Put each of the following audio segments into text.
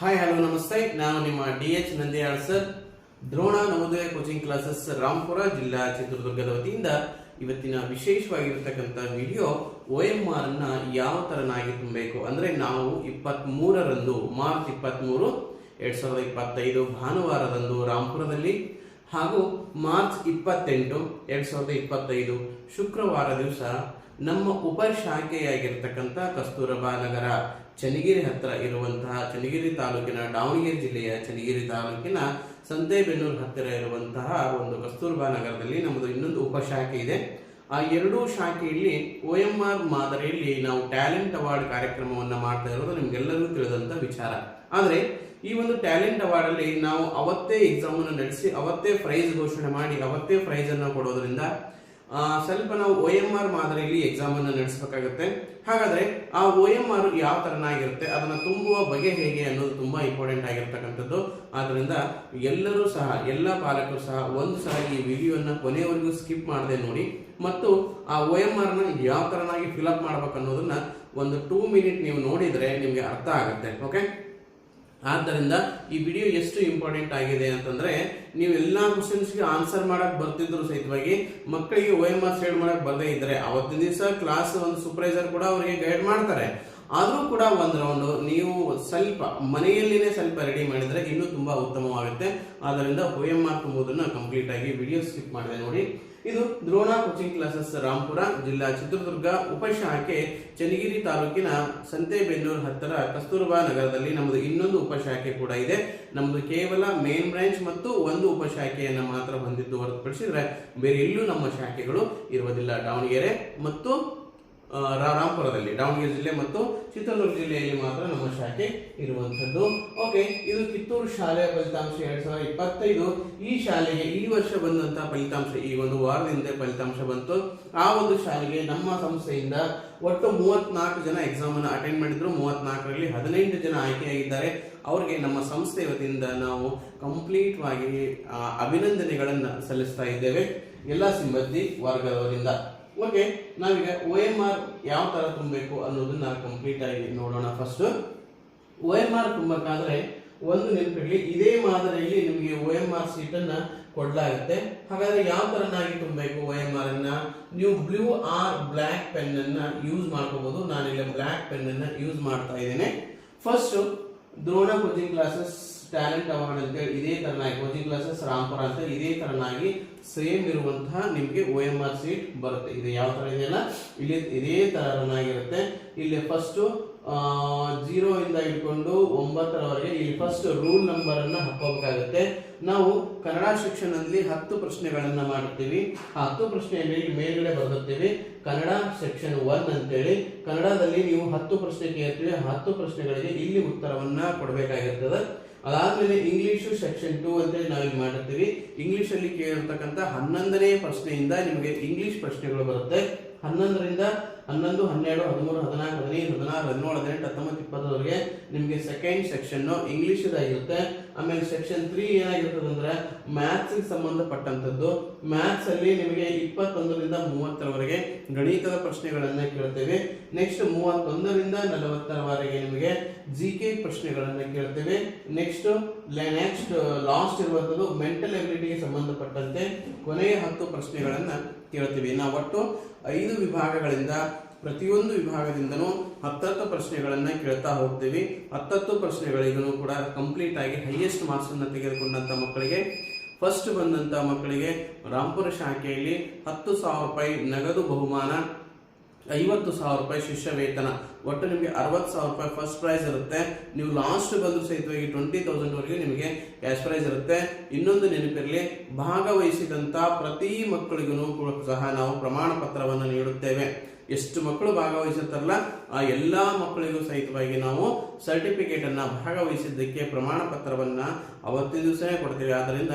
Hi hello ನಮಸ್ತೆ ನಾನು ನಿಮ್ಮ D H Nandiyal sir Drona Navodaya coaching classes Rampura ಜಿಲ್ಲಾ ಚಿತ್ರದುರ್ಗದ ವತಿಯಿಂದ ಇವತ್ತಿನ ವಿಶೇಷವಾಗಿರ್ತಕ್ಕಂಥ ವಿಡಿಯೋ ಒ ಎಂ ಆರ್ ಅನ್ನ ಯಾವ ತರನಾಗಿ ತುಂಬಬೇಕು? ಅಂದ್ರೆ ನಾವು ಇಪ್ಪತ್ತ್ ಮೂರರಂದು ಮಾರ್ಚ್ ಇಪ್ಪತ್ತ್ ಮೂರು ಎರಡ್ ಸಾವಿರದ ಇಪ್ಪತ್ತೈದು ಭಾನುವಾರದಂದು ರಾಮ್ಪುರದಲ್ಲಿ ಹಾಗೂ ಮಾರ್ಚ್ ಇಪ್ಪತ್ತೆಂಟು, ಎರಡ್ ಸಾವಿರದ ಇಪ್ಪತ್ತೈದು ಶುಕ್ರವಾರ ದಿವಸ ನಮ್ಮ ಉಪಶಾಖೆಯಾಗಿರ್ತಕ್ಕಂಥ ಕಸ್ತೂರಬಾ ನಗರ. ಚನ್ನಗಿರಿ ಹತ್ತಿರ ಇರುವಂತಹ ಚನ್ನಗಿರಿ ತಾಲೂಕಿನ ದಾವಣಗೆರೆ ಜಿಲ್ಲೆಯ ಚನ್ನಗಿರಿ ತಾಲೂಕಿನ ಸಂತೆಬೆನ್ನೂರು ಹತ್ತಿರ ಇರುವಂತಹ ಒಂದು ಕಸ್ತೂರ್ಬಾ ನಗರದಲ್ಲಿ ನಮ್ಮದು ಇನ್ನೊಂದು ಉಪಶಾಖೆ ಇದೆ. ಆ ಎರಡೂ ಶಾಖೆಯಲ್ಲಿ ಒ ಎಂ ಆರ್ ಮಾದರಿಯಲ್ಲಿ ನಾವು ಟ್ಯಾಲೆಂಟ್ ಅವಾರ್ಡ್ ಕಾರ್ಯಕ್ರಮವನ್ನು ಮಾಡ್ತಾ ಇರೋದು ನಿಮ್ಗೆಲ್ಲರಿಗೂ ತಿಳಿದಂತ ವಿಚಾರ. ಆದರೆ ಈ ಒಂದು ಟ್ಯಾಲೆಂಟ್ ಅವಾರ್ಡ್ ಅಲ್ಲಿ ನಾವು ಅವತ್ತೇ ಎಕ್ಸಾಮ್ ಅನ್ನು ನಡೆಸಿ ಅವತ್ತೇ ಪ್ರೈಸ್ ಘೋಷಣೆ ಮಾಡಿ ಅವತ್ತೇ ಪ್ರೈಸ್ ಅನ್ನು ಕೊಡೋದ್ರಿಂದ ಸ್ವಲ್ಪ ನಾವು ಒ ಎಂ ಆರ್ ಮಾದರಿಯಲ್ಲಿ ಎಕ್ಸಾಮ್ ಅನ್ನು ನಡೆಸಬೇಕಾಗುತ್ತೆ. ಹಾಗಾದ್ರೆ ಆ ಒ ಎಂ ಆರ್ ಯಾವ ತರನಾಗಿರುತ್ತೆ ಅದನ್ನ ತುಂಬುವ ಬಗೆ ಹೇಗೆ ಅನ್ನೋದು ತುಂಬಾ ಇಂಪಾರ್ಟೆಂಟ್ ಆಗಿರ್ತಕ್ಕಂಥದ್ದು. ಆದ್ರಿಂದ ಎಲ್ಲರೂ ಸಹ, ಎಲ್ಲ ಪಾಲಕರು ಸಹ ಒಂದು ಸಲ ಈ ವಿಡಿಯೋನ ಕೊನೆಯವರೆಗೂ ಸ್ಕಿಪ್ ಮಾಡದೆ ನೋಡಿ, ಮತ್ತು ಆ ಒ ಎಂ ಆರ್ನ ಯಾವ ತರನಾಗಿ ಫಿಲಪ್ ಮಾಡ್ಬೇಕು ಅನ್ನೋದನ್ನ ಒಂದು ಟೂ ಮಿನಿಟ್ ನೀವು ನೋಡಿದ್ರೆ ನಿಮ್ಗೆ ಅರ್ಥ ಆಗುತ್ತೆ ಓಕೆ ಆದ್ದರಿಂದ ಈ ವಿಡಿಯೋ ಎಷ್ಟು ಇಂಪಾರ್ಟೆಂಟ್ ಆಗಿದೆ ಅಂತಂದ್ರೆ, ನೀವು ಎಲ್ಲಾ ಕ್ವಶನ್ಸ್ಗೆ ಆನ್ಸರ್ ಮಾಡಕ್ ಬರ್ತಿದ್ರು ಸಹಿತವಾಗಿ, ಮಕ್ಕಳಿಗೆ ಓ ಎಂ ಆರ್ ಸೈಡ್ ಮಾಡಕ್ ಬರದೇ ಇದ್ರೆ, ಅವತ್ತಿನ ದಿವಸ ಕ್ಲಾಸ್ ಒಂದು ಸೂಪರ್ವೈಸರ್ ಕೂಡ ಅವರಿಗೆ ಗೈಡ್ ಮಾಡ್ತಾರೆ. ಆದರೂ ಕೂಡ ಒಂದ್ ರೌಂಡ್ ನೀವು ಸ್ವಲ್ಪ, ಮನೆಯಲ್ಲಿನೇ ಸ್ವಲ್ಪ ರೆಡಿ ಮಾಡಿದ್ರೆ ಇನ್ನೂ ತುಂಬಾ ಉತ್ತಮವಾಗುತ್ತೆ. ಆದ್ದರಿಂದ ಓ ಎಂ ಆರ್ ಕಂಪ್ಲೀಟ್ ಆಗಿ ವಿಡಿಯೋ ಸ್ಕಿಪ್ ಮಾಡಿದೆ ನೋಡಿ. ಇದು ದ್ರೋಣ ಕೋಚಿಂಗ್ ಕ್ಲಾಸಸ್ ರಾಂಪುರ, ಜಿಲ್ಲಾ ಚಿತ್ರದುರ್ಗ, ಉಪಶಾಖೆ, ಚನ್ನಗಿರಿ ತಾಲೂಕಿನ ಸಂತೆಬೆನ್ನೂರು ಹತ್ತಿರ ಕಸ್ತೂರ್ಬಾ ನಗರದಲ್ಲಿ ನಮ್ಮದು ಇನ್ನೊಂದು ಉಪಶಾಖೆ ಕೂಡ ಇದೆ. ನಮ್ಮದು ಕೇವಲ ಮೇನ್ ಬ್ರಾಂಚ್ ಮತ್ತು ಒಂದು ಉಪಶಾಖೆಯನ್ನು ಮಾತ್ರ ಹೊಂದಿದ್ದು ಹೊರತುಪಡಿಸಿದ್ರೆ ಬೇರೆ ಎಲ್ಲೂ ನಮ್ಮ ಶಾಖೆಗಳು ಇರುವುದಿಲ್ಲ. ದಾವಣಗೆರೆ ಮತ್ತು ಆ, ರಾ- ರಾಂಪುರದಲ್ಲಿ ದಾವಣಗೆರೆ ಜಿಲ್ಲೆ ಮತ್ತು ಚಿತ್ರದುರ್ಗ ಜಿಲ್ಲೆಯಲ್ಲಿ ಮಾತ್ರ ನಮ್ಮ ಶಾಖೆ ಇರುವಂತದ್ದು ಓಕೆ ಇದು ಕಿತ್ತೂರು ಶಾಲೆಯ ಫಲಿತಾಂಶ ಎರಡ್ ಸಾವಿರದ ಇಪ್ಪತ್ತೈದು. ಈ ಶಾಲೆಗೆ ಈ ವರ್ಷ ಬಂದಂತಹ ಫಲಿತಾಂಶ ಈ ಒಂದು ವಾರದಿಂದ ಫಲಿತಾಂಶ ಬಂತು. ಆ ಒಂದು ಶಾಲೆಗೆ ನಮ್ಮ ಸಂಸ್ಥೆಯಿಂದ ಒಟ್ಟು ಮೂವತ್ನಾಲ್ಕು ಜನ ಎಕ್ಸಾಮ್ ಅನ್ನು ಅಟೆಂಡ್ ಮಾಡಿದ್ರು. ಮೂವತ್ನಾಲ್ಕರಲ್ಲಿ ಹದಿನೆಂಟು ಜನ ಆಯ್ಕೆಯಾಗಿದ್ದಾರೆ. ಅವರಿಗೆ ನಮ್ಮ ಸಂಸ್ಥೆ ವತಿಯಿಂದ ನಾವು ಕಂಪ್ಲೀಟ್ ಆಗಿ ಅಭಿನಂದನೆಗಳನ್ನ ಸಲ್ಲಿಸ್ತಾ ಇದ್ದೇವೆ. ಎಲ್ಲ ಸಿಬ್ಬಂದಿ ವರ್ಗದವರಿಂದ. ಓಕೆ, ನಾವೀಗ ಒ ಎಂ ಆರ್ ಯಾವ ತರ ತುಂಬಬೇಕು ಅನ್ನೋದನ್ನ ಕಂಪ್ಲೀಟ್ ಆಗಿ ನೋಡೋಣ ಫಸ್ಟ್ ಒ ಎಂ ಆರ್ ತುಂಬಬೇಕಾದ್ರೆ ಒಂದು ನೆನಪಿರಲಿ ಇದೇ ಮಾದರಿಯಲ್ಲಿ ನಿಮಗೆ ಒ ಎಂ ಆರ್ ಸೀಟನ್ನು ಕೊಡಲಾಗುತ್ತೆ. ಹಾಗಾದ್ರೆ ಯಾವ ತರನಾಗಿ ತುಂಬಬೇಕು ಒ ಎಂ ಆರ್ ಅನ್ನ ನೀವು ಬ್ಲೂ ಆರ್ ಬ್ಲ್ಯಾಕ್ ಪೆನ್ ಅನ್ನ ಯೂಸ್ ಮಾಡ್ಕೋಬಹುದು ನಾನಿಲ್ಲಿ ಬ್ಲ್ಯಾಕ್ ಪೆನ್ ಅನ್ನ ಯೂಸ್ ಮಾಡ್ತಾ ಇದ್ದೇನೆ. First Drona coaching classes talent award ಅಂತ ಹೇಳಿ ಇದೇ ತರನಾಗಿ ಕೋಚಿಂಗ್ ಕ್ಲಾಸಸ್ ರಾಮ್ಪುರ ಅಂತ ಇದೇ ತರನಾಗಿ ಸೇಮ್ ಇರುವಂತಹ ನಿಮಗೆ ಒ ಎಂ ಆರ್ ಸೀಟ್ ಬರುತ್ತೆ. ಇದು ಯಾವ ತರ ಇದೆಯಲ್ಲ? ಇಲ್ಲಿ ಇದೇ ತರನಾಗಿರುತ್ತೆ. ಇಲ್ಲಿ ಫಸ್ಟ್ ಜೀರೋ ಇಂದ ಇಟ್ಕೊಂಡು ಒಂಬತ್ತರವರೆಗೆ ಇಲ್ಲಿ ಫಸ್ಟ್ ರೂಲ್ ನಂಬರ್ ಅನ್ನ ಹಾಕೋಬೇಕಾಗುತ್ತೆ ನಾವು ಕನ್ನಡ ಸೆಕ್ಷನ್ ಅಲ್ಲಿ ಹತ್ತು ಪ್ರಶ್ನೆಗಳನ್ನ ಮಾಡುತ್ತೀವಿ ಆ ಹತ್ತು ಪ್ರಶ್ನೆಯಲ್ಲಿ ಮೇಲ್ಗಡೆ ಬರೆದಿರ್ತೀವಿ. ಕನ್ನಡ ಸೆಕ್ಷನ್ ಒನ್ ಅಂತೇಳಿ, ಕನ್ನಡದಲ್ಲಿ ನೀವು ಹತ್ತು ಪ್ರಶ್ನೆ ಕೇಳ್ತೀವಿ. ಹತ್ತು ಪ್ರಶ್ನೆಗಳಿಗೆ ಇಲ್ಲಿ ಉತ್ತರವನ್ನ ಕೊಡಬೇಕಾಗಿರ್ತದೆ. ಅದಾದ್ಮೇಲೆ ಇಂಗ್ಲಿಷು ಸೆಕ್ಷನ್ ಟೂ ಅಂತೇಳಿ ನಾವೇನು ಮಾಡಿರ್ತೀವಿ. ಇಂಗ್ಲಿಷ್ ಅಲ್ಲಿ ಕೇಳಿರ್ತಕ್ಕಂಥ ಹನ್ನೊಂದನೇ ಪ್ರಶ್ನೆಯಿಂದ ನಿಮಗೆ ಇಂಗ್ಲಿಷ್ ಪ್ರಶ್ನೆಗಳು ಬರುತ್ತೆ. ಹನ್ನೊಂದರಿಂದ ಹನ್ನೊಂದು, ಹನ್ನೆರಡು, ಹದಿಮೂರು, ಹದಿನಾಲ್ಕು, ಹದಿನೈದು, ಹದಿನಾರು, ಹದಿನೇಳು, ಹದಿನೆಂಟು, ಹತ್ತೊಂಬತ್ತು ಇಪ್ಪತ್ತರವರೆಗೆ ನಿಮಗೆ ಸೆಕೆಂಡ್ ಸೆಕ್ಷನ್ನು ಇಂಗ್ಲೀಷದಾಗಿರುತ್ತೆ ಆಮೇಲೆ ಸೆಕ್ಷನ್ ತ್ರೀ ಏನಾಗಿರ್ತದೆ ಅಂದರೆ ಮ್ಯಾಥ್ಸಿಗೆ ಸಂಬಂಧಪಟ್ಟಂಥದ್ದು. ಮ್ಯಾಥ್ಸಲ್ಲಿ ನಿಮಗೆ ಇಪ್ಪತ್ತೊಂದರಿಂದ ಮೂವತ್ತರವರೆಗೆ ಗಣಿತದ ಪ್ರಶ್ನೆಗಳನ್ನು ಕೇಳ್ತೇವೆ. ನೆಕ್ಸ್ಟ್ ಮೂವತ್ತೊಂದರಿಂದ ನಲವತ್ತರವರೆಗೆ ನಿಮಗೆ ಜಿ ಕೆ ಪ್ರಶ್ನೆಗಳನ್ನು ಕೇಳ್ತೇವೆ. ನೆಕ್ಸ್ಟ್ ನೆಕ್ಸ್ಟ್ ಲಾಸ್ಟ್ ಇರುವಂಥದ್ದು ಮೆಂಟಲ್ ಎಬಿಲಿಟಿಗೆ ಸಂಬಂಧಪಟ್ಟಂತೆ ಕೊನೆಯ ಹತ್ತು ಪ್ರಶ್ನೆಗಳನ್ನ ಕೇಳ್ತೀವಿ ನಾವು ಒಟ್ಟು ಐದು ವಿಭಾಗಗಳಿಂದ, ಪ್ರತಿಯೊಂದು ವಿಭಾಗದಿಂದನೂ ಹತ್ತತ್ತು ಪ್ರಶ್ನೆಗಳನ್ನು ಕೇಳ್ತಾ ಹೋಗ್ತೀವಿ. ಹತ್ತತ್ತು ಪ್ರಶ್ನೆಗಳಿಗೂ ಕೂಡ ಕಂಪ್ಲೀಟ್ ಆಗಿ ಹೈಯೆಸ್ಟ್ ಮಾರ್ಕ್ಸ್ ತೆಗೆದುಕೊಂಡಂಥ ಮಕ್ಕಳಿಗೆ ಫಸ್ಟ್ ಬಂದಂತ ಮಕ್ಕಳಿಗೆ ರಾಂಪುರ ಶಾಖೆಯಲ್ಲಿ ಹತ್ತು ಸಾವಿರ ರೂಪಾಯಿ ನಗದು ಬಹುಮಾನ ಐವತ್ತು ಸಾವಿರ ರೂಪಾಯಿ ಶಿಷ್ಯ ವೇತನ ಒಟ್ಟು ನಿಮಗೆ ಅರವತ್ತು ಸಾವಿರ ರೂಪಾಯಿ ಫಸ್ಟ್ ಪ್ರೈಸ್ ಇರುತ್ತೆ. ನೀವು ಲಾಸ್ಟ್ ಬಂದು ಸಹಿತವಾಗಿ ಟ್ವೆಂಟಿ ತೌಸಂಡ್ವರೆಗೆ ನಿಮಗೆ ಕ್ಯಾಶ್ ಪ್ರೈಸ್ ಇರುತ್ತೆ. ಇನ್ನೊಂದು ನೆನಪಿರಲಿ, ಭಾಗವಹಿಸಿದಂತ ಪ್ರತಿ ಮಕ್ಕಳಿಗೂ ಸಹ ನಾವು ಪ್ರಮಾಣ ಪತ್ರವನ್ನು ನೀಡುತ್ತೇವೆ. ಎಷ್ಟು ಮಕ್ಕಳು ಭಾಗವಹಿಸುತ್ತಾರಲ್ಲ, ಆ ಎಲ್ಲ ಮಕ್ಕಳಿಗೂ ಸಹಿತವಾಗಿ ನಾವು ಸರ್ಟಿಫಿಕೇಟ್ ಅನ್ನ ಭಾಗವಹಿಸಿದ್ದಕ್ಕೆ ಪ್ರಮಾಣ ಪತ್ರವನ್ನ ಅವತ್ತಿನ ದಿವಸನೇ ಕೊಡ್ತೀವಿ. ಆದ್ದರಿಂದ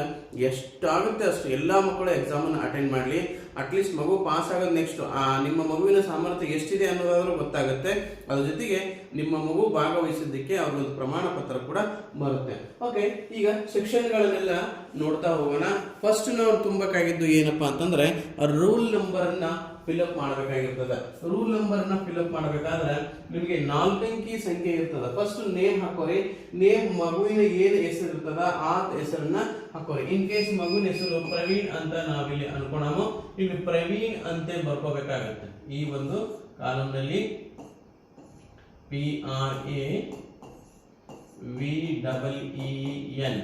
ಎಷ್ಟಾಗುತ್ತೆ ಅಷ್ಟು ಎಲ್ಲಾ ಮಕ್ಕಳು ಎಕ್ಸಾಮ್ ಅನ್ನು ಅಟೆಂಡ್ ಮಾಡಲಿ. ಅಟ್ಲೀಸ್ಟ್ ಮಗು ಪಾಸ್ ಆಗೋದು ನೆಕ್ಸ್ಟ್ ಆ ನಿಮ್ಮ ಮಗುವಿನ ಸಾಮರ್ಥ್ಯ ಎಷ್ಟಿದೆ ಅನ್ನೋದಾದ್ರೂ ಗೊತ್ತಾಗುತ್ತೆ. ಅದ್ರ ಜೊತೆಗೆ ನಿಮ್ಮ ಮಗು ಭಾಗವಹಿಸಿದ್ದಕ್ಕೆ ಅವ್ರದ್ದು ಪ್ರಮಾಣ ಪತ್ರ ಕೂಡ ಬರುತ್ತೆ. ಓಕೆ ಈಗ ಶಿಕ್ಷಣಗಳನ್ನೆಲ್ಲ ನೋಡ್ತಾ ಹೋಗೋಣ. ಫಸ್ಟ್ ನಾವು ತುಂಬಬೇಕಾಗಿದ್ದು ಏನಪ್ಪಾ ಅಂತಂದ್ರೆ ರೂಲ್ ನಂಬರ್ ಅನ್ನ ಫಿಲ್ಅಪ್ ಮಾಡಬೇಕಾಗಿರ್ತದೆ. ರೂಲ್ ನಂಬರ್ನ ಫಿಲ್ಅಪ್ ಮಾಡಬೇಕಾದ್ರೆ ನಿಮಗೆ ನಾಲ್ಕಂಕಿ ಸಂಖ್ಯೆ ಇರ್ತದೆ. First name ಹಾಕೋರಿ. ನೇಮ್ ಮಗುವಿನ ಏನು ಹೆಸರು ಇರ್ತದ ಆ ಹೆಸರನ್ನ ಹಾಕೋರಿ. ಇನ್ ಕೇಸ್ ಮಗುವಿನ ಹೆಸರು ಪ್ರವೀಣ್ ಅಂತ ನಾವಿಲ್ಲಿ ಅನ್ಕೊಳಮು ಇಲ್ಲಿ ಪ್ರವೀಣ್ ಅಂತ ಬರ್ಕೋಬೇಕಾಗತ್ತೆ. ಈ ಒಂದು ಕಾಲಂನಲ್ಲಿ P R A V double E N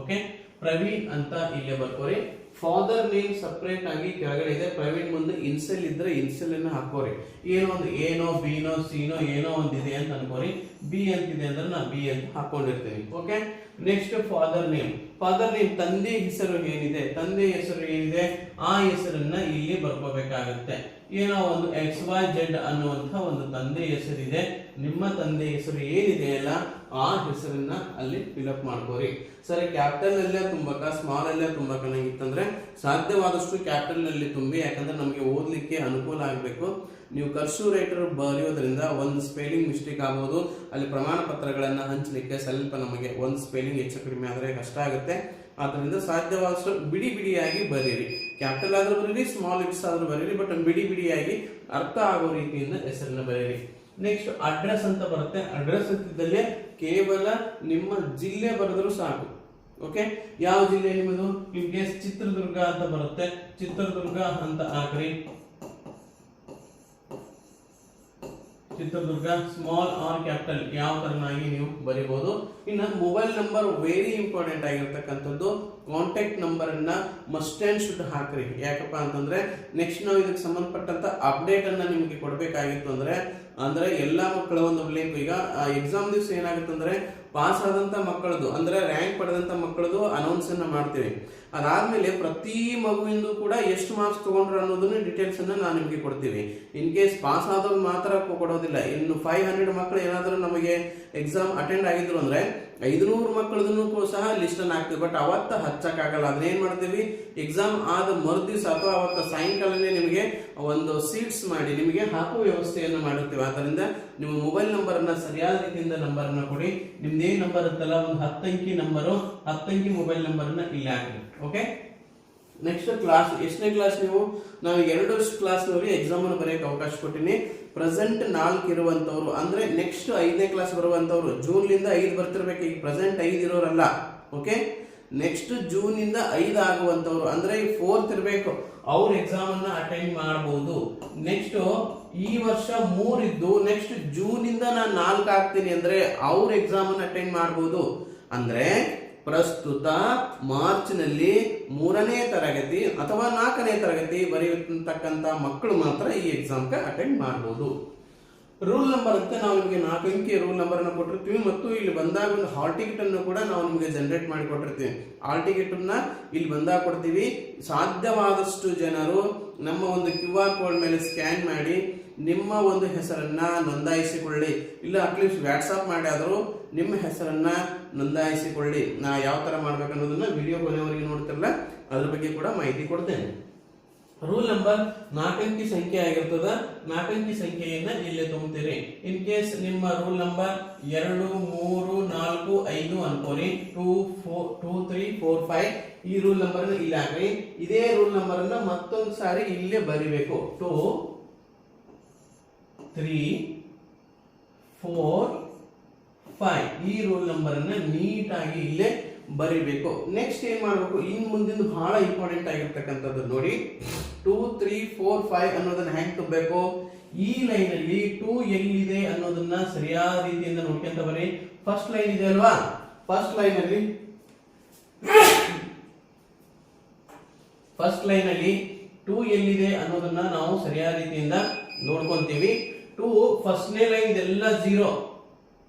okay Praveen ಅಂತ ಇಲ್ಲೇ ಬರ್ಕೋರಿ. ಫಾದರ್ ನೇಮ್ ಸಪ್ರೇಟ್ ಆಗಿ ಕೆಳಗಡೆ ಇದೆ. ಪ್ರವೀಣ್ ಮುಂದೆ ಇನ್ಸೆಲ್ ಇದ್ರೆ ಇನ್ಸೆಲ್ ಅನ್ನ ಹಾಕೋರಿ. ಏನೋ ಒಂದು ಏನೋ, ಬಿನೋ, ಸಿನೋ, ಏನೋ ಒಂದಿದೆ ಅಂತ ಅನ್ಕೋರಿ. ಬಿ ಅಂತಿದೆ ಅಂದ್ರೆ ನಾ ಬಿ ಅಂತ ಹಾಕೊಂಡಿರ್ತೀನಿ. Okay next father name father name ತಂದೆ ಹೆಸರು ಏನಿದೆ? ತಂದೆ ಹೆಸರು ಏನಿದೆ? ಆ ಹೆಸರನ್ನ ಇಲ್ಲಿ ಬರ್ಕೋಬೇಕಾಗುತ್ತೆ. ಏನೋ ಒಂದು ಎಕ್ಸ್ ವೈ ಜೆಡ್ ಅನ್ನುವಂತ ಒಂದು ತಂದೆ ಹೆಸರಿದೆ. ನಿಮ್ಮ ತಂದೆ ಹೆಸರು ಏನಿದೆಯಲ್ಲ ಆ ಹೆಸರನ್ನ ಅಲ್ಲಿ ಫಿಲಪ್ ಮಾಡ್ಕೋರಿ. ಸರಿ ಕ್ಯಾಪಿಟಲ್ ಅಲ್ಲೇ ತುಂಬಕ ಸ್ಮಾಲ್ ಅಲ್ಲೇ ತುಂಬಕ ನಂಗಿತ್ತಂದ್ರೆ ಸಾಧ್ಯವಾದಷ್ಟು ಕ್ಯಾಪಿಟಲ್ನಲ್ಲಿ ತುಂಬಿ, ಯಾಕಂದ್ರೆ ನಮಗೆ ಓದ್ಲಿಕ್ಕೆ ಅನುಕೂಲ ಆಗಬೇಕು. ನೀವು ಕರ್ಸು ರೈಟರ್ ಬರೆಯೋದ್ರಿಂದ ಒಂದು ಸ್ಪೆಲ್ಲಿಂಗ್ ಮಿಸ್ಟೇಕ್ ಆಗ್ಬೋದು. ಅಲ್ಲಿ ಪ್ರಮಾಣ ಪತ್ರಗಳನ್ನ ಹಂಚಲಿಕ್ಕೆ ಸ್ವಲ್ಪ ನಮಗೆ ಒಂದು ಸ್ಪೆಲ್ಲಿಂಗ್ ಹೆಚ್ಚು ಕಡಿಮೆ ಆದರೆ ಕಷ್ಟ ಆಗುತ್ತೆ. ಆದ್ದರಿಂದ ಸಾಧ್ಯವಾದಷ್ಟು ಬಿಡಿ ಬಿಡಿಯಾಗಿ ಬರೀರಿ. ಕ್ಯಾಪಿಟಲ್ ಆದ್ರೂ ಬರೀರಿ ಸ್ಮಾಲ್ ಲೆಟರ್ಸ್ ಆದ್ರೂ ಬರೀರಿ ಬಟ್ ಬಿಡಿ ಬಿಡಿಯಾಗಿ ಅರ್ಥ ಆಗೋ ರೀತಿಯಿಂದ ಹೆಸರನ್ನ ಬರೀರಿ. ನೆಕ್ಸ್ಟ್ ಅಡ್ರೆಸ್ ಅಂತ ಬರುತ್ತೆ. ಅಡ್ರೆಸ್ ಇದ್ದಲ್ಲಿ ಕೇವಲ ನಿಮ್ಮ ಜಿಲ್ಲೆ ಬರೆದ್ರು ಸಾಕು. ಓಕೆ ಯಾವ ಜಿಲ್ಲೆ ನಿಮ್ಮದು? ನಿಮ್ಗೆ ಚಿತ್ರದುರ್ಗ ಅಂತ ಬರುತ್ತೆ. ಚಿತ್ರದುರ್ಗ ಅಂತ ಹಾಕ್ರಿ ಚಿತ್ರದುರ್ಗ ಸ್ಮಾಲ್ ಆರ್ ಕ್ಯಾಪಿಟಲ್ ಯಾವ ತರನಾಗಿ ನೀವು ಬರೀಬಹುದು ಇನ್ನು ಮೊಬೈಲ್ ನಂಬರ್ ವೆರಿ ಇಂಪಾರ್ಟೆಂಟ್ ಆಗಿರ್ತಕ್ಕಂಥದ್ದು. ಕಾಂಟ್ಯಾಕ್ಟ್ ನಂಬರ್ ಅನ್ನ ಮಸ್ಟ್ ಆ್ಯಂಡ್ ಶುಡ್ ಹಾಕ್ರಿ. ಯಾಕಪ್ಪ ಅಂತಂದ್ರೆ ನೆಕ್ಸ್ಟ್ ನಾವು ಇದಕ್ಕೆ ಸಂಬಂಧಪಟ್ಟಂತ ಅಪ್ಡೇಟ್ ಅನ್ನ ನಿಮಗೆ ಕೊಡಬೇಕಾಗಿತ್ತು ಅಂದ್ರೆ, ಅಂದರೆ ಎಲ್ಲ ಮಕ್ಕಳ ಒಂದು ಲಿಂಕ್ ಈಗ ಎಕ್ಸಾಮ್ ದಿವಸ ಏನಾಗುತ್ತೆ ಅಂದ್ರೆ ಪಾಸ್ ಆದಂತ ಮಕ್ಕಳದು, ಅಂದ್ರೆ ರ್ಯಾಂಕ್ ಪಡೆದಂತ ಮಕ್ಕಳದು ಅನೌನ್ಸನ್ನು ಅನ್ನ ಮಾಡ್ತೀವಿ. ಅದಾದ್ಮೇಲೆ ಪ್ರತಿ ಮಗುವಿಂದು ಕೂಡ ಎಷ್ಟು ಮಾರ್ಕ್ಸ್ ತಗೊಂಡ್ರು ಅನ್ನೋದನ್ನು ಡೀಟೇಲ್ಸ್ ಅನ್ನ ನಾನು ನಿಮಗೆ ಕೊಡ್ತೀವಿ ಇನ್ ಕೇಸ್ ಪಾಸ್ ಆದವ್ರು ಮಾತ್ರ ಕೊಡೋದಿಲ್ಲ. ಇನ್ನು ಫೈವ್ ಹಂಡ್ರೆಡ್ ಮಕ್ಕಳು ಏನಾದರೂ ನಮಗೆ ಎಕ್ಸಾಮ್ ಅಟೆಂಡ್ ಆಗಿದ್ರು ಅಂದ್ರೆ ಐದುನೂರು ಮಕ್ಕಳದನ್ನು ಸಹ ಲಿಸ್ಟ್ ಅನ್ನ ಹಾಕ್ತೀವಿ. ಬಟ್ ಅವತ್ತ ಹಚ್ಚಕ್ಕಾಗಲ್ಲ. ಅದನ್ನ ಏನ್ ಮಾಡ್ತೀವಿ? ಎಕ್ಸಾಮ್ ಆದ ಮರುದಿವಸ ಅಥವಾ ಅವತ್ತ ಸಾಯಂಕಾಲನೇ ನಿಮಗೆ ಒಂದು ಸೀಟ್ಸ್ ಮಾಡಿ, ನಿಮಗೆ ಹಾಕುವ ವ್ಯವಸ್ಥೆಯನ್ನು ಮಾಡುತ್ತೇವೆ. ಆದ್ದರಿಂದ ನಿಮ್ಮ ಮೊಬೈಲ್ ನಂಬರನ್ನು ಸರಿಯಾದ ರೀತಿಯಿಂದ ನಂಬರನ್ನು ಕೊಡಿ. ನಿಮ್ದು ಏನು ನಂಬರ್ ಇರುತ್ತಲ್ಲ ಒಂದು ಹತ್ತಂಕಿ ನಂಬರು ಹತ್ತಂಕಿ ಮೊಬೈಲ್ ನಂಬರನ್ನು ಇಲ್ಲಿ ಹಾಕಿ ಓಕೆ ನೆಕ್ಸ್ಟ್ ಕ್ಲಾಸ್ ಎಷ್ಟನೇ ಕ್ಲಾಸ್ ನೀವು? ನಾವು ಎರಡು ಕ್ಲಾಸ್ನವ್ರಿಗೆ ಎಕ್ಸಾಮ್ ಅನ್ನು ಬರೆಯಕ್ಕೆ ಅವಕಾಶ ಕೊಟ್ಟಿನಿ. ಪ್ರೆಸೆಂಟ್ ನಾಲ್ಕು ಇರುವಂತವ್ರು. ಅಂದ್ರೆ ನೆಕ್ಸ್ಟ್ ಐದನೇ ಕ್ಲಾಸ್ ಬರುವಂತವ್ರು. ಜೂನ್ ಲಿಂದ ಐದು ಬರ್ತಿರ್ಬೇಕು. ಈಗ ಪ್ರೆಸೆಂಟ್ ಐದು ಇರೋರಲ್ಲ. ಓಕೆ ನೆಕ್ಸ್ಟ್ ಜೂನ್ ಇಂದ ಐದು ಆಗುವಂತವ್ರು. ಅಂದ್ರೆ ಈ ಫೋರ್ತ್ ಇರಬೇಕು. ಅವ್ರ ಎಕ್ಸಾಮ್ ಅನ್ನ ಅಟೆಂಡ್ ಮಾಡಬಹುದು ನೆಕ್ಸ್ಟ್ ಈ ವರ್ಷ ಮೂರಿದ್ದು ನೆಕ್ಸ್ಟ್ ಜೂನ್ ಇಂದ ನಾನು ನಾಲ್ಕು ಆಗ್ತೀನಿ ಅಂದ್ರೆ ಅವ್ರ ಎಕ್ಸಾಮ್ ಅನ್ನ ಅಟೆಂಡ್ ಮಾಡಬಹುದು ಅಂದ್ರೆ ಪ್ರಸ್ತುತ ಮಾರ್ಚ್ನಲ್ಲಿ ಮೂರನೇ ತರಗತಿ ಅಥವಾ ನಾಲ್ಕನೇ ತರಗತಿ ಬರೆಯತಕ್ಕಂಥ ಮಕ್ಕಳು ಮಾತ್ರ ಈ ಎಕ್ಸಾಮ್ಗೆ ಅಟೆಂಡ್ ಮಾಡಬಹುದು ರೂಲ್ ನಂಬರ್ ಅಂತ ನಾವು ನಿಮಗೆ ನಾಲ್ಕು ಅಂಕಿ ರೂಲ್ ನಂಬರ್ ಅನ್ನು ಕೊಟ್ಟಿರ್ತೀವಿ ಮತ್ತು ಇಲ್ಲಿ ಬಂದಾಗ ಒಂದು ಹಾಲ್ ಟಿಕೆಟ್ ಅನ್ನು ಕೂಡ ನಾವು ನಿಮಗೆ ಜನರೇಟ್ ಮಾಡಿ ಕೊಟ್ಟಿರ್ತೀವಿ. ಹಾಲ್ ಟಿಕೆಟ್ ಇಲ್ಲಿ ಬಂದಾಗ ಕೊಡ್ತೀವಿ. ಸಾಧ್ಯವಾದಷ್ಟು ಜನರು ನಮ್ಮ ಒಂದು ಕ್ಯೂ ಆರ್ ಕೋಡ್ ಮೇಲೆ ಸ್ಕ್ಯಾನ್ ಮಾಡಿ ನಿಮ್ಮ ಒಂದು ಹೆಸರನ್ನ ನೋಂದಾಯಿಸಿಕೊಳ್ಳಿ. ಇಲ್ಲ ಅಟ್ಲೀಸ್ಟ್ ವಾಟ್ಸಪ್ ಮಾಡಿ ಆದರೂ ನಿಮ್ಮ ಹೆಸರನ್ನ ನೋಂದಾಯಿಸಿಕೊಳ್ಳಿ. ನಾ ಯಾವ ತರ ಮಾಡ್ಬೇಕನ್ನೋದನ್ನ ವಿಡಿಯೋ ಕೊನೆಯವರೆಗೆ ನೋಡ್ತಿರಲ್ಲ ಅದ್ರ ಬಗ್ಗೆ ಕೂಡ ಮಾಹಿತಿ ಕೊಡ್ತೇನೆ. ರೂಲ್ ನಂಬರ್ ನಾಲ್ಕಂಕಿ ಸಂಖ್ಯೆ ಆಗಿರ್ತದ. ನಾಲ್ಕಂಕಿ ಸಂಖ್ಯೆಯನ್ನ ಇಲ್ಲಿ ತುಂಬುತ್ತೀರಿ ಇನ್ ಕೇಸ್ ನಿಮ್ಮ ರೂಲ್ ನಂಬರ್ ಎರಡು, ಮೂರು, ನಾಲ್ಕು, ಐದು ಅನ್ಕೋರಿ. Two four two three four five ಈ ರೂಲ್ ನಂಬರ್ ಇಲ್ಲಿ ಹಾಕ್ರಿ. ಇದೇ ರೂಲ್ ನಂಬರ್ ಅನ್ನ ಮತ್ತೊಂದು ಸಾರಿ ಇಲ್ಲೇ ಬರಿಬೇಕು. ಟೂ ತ್ರೀ ಫೋರ್ ಫೈವ್ ಈ ರೋಲ್ ನಂಬರನ್ನು ನೀಟಾಗಿ ಇಲ್ಲೇ ಬರಿಬೇಕು. ನೆಕ್ಸ್ಟ್ ಏನು ಮಾಡಬೇಕು? ಇನ್ ಮುಂದಿನ ಬಹಳ ಇಂಪಾರ್ಟೆಂಟ್ ಆಗಿರ್ತಕ್ಕಂಥದ್ದು ನೋಡಿ. ಟೂ ತ್ರೀ ಫೋರ್ ಫೈವ್ ಅನ್ನೋದನ್ನ ಹ್ಯಾಂಗ್ ತುಂಬಬೇಕು? ಈ ಲೈನ್ ಅಲ್ಲಿ ಟೂ ಎಲ್ಲಿದೆ ಅನ್ನೋದನ್ನ ಸರಿಯಾದ ರೀತಿಯಿಂದ ನೋಡ್ಕೊಂತ ಬರಿ ಫಸ್ಟ್ ಲೈನ್ ಇದೆ ಅಲ್ವಾ? ಫಸ್ಟ್ ಲೈನ್ ಅಲ್ಲಿ ಫಸ್ಟ್ ಲೈನ್ ಅಲ್ಲಿ ಟೂ ಎಲ್ಲಿದೆ ಅನ್ನೋದನ್ನ ನಾವು ಸರಿಯಾದ ರೀತಿಯಿಂದ ನೋಡ್ಕೊಂತೀವಿ. ಟೂ ಫಸ್ಟ್ನೇ ಲೈನ್ ಇದೆಲ್ಲ ಝೀರೋ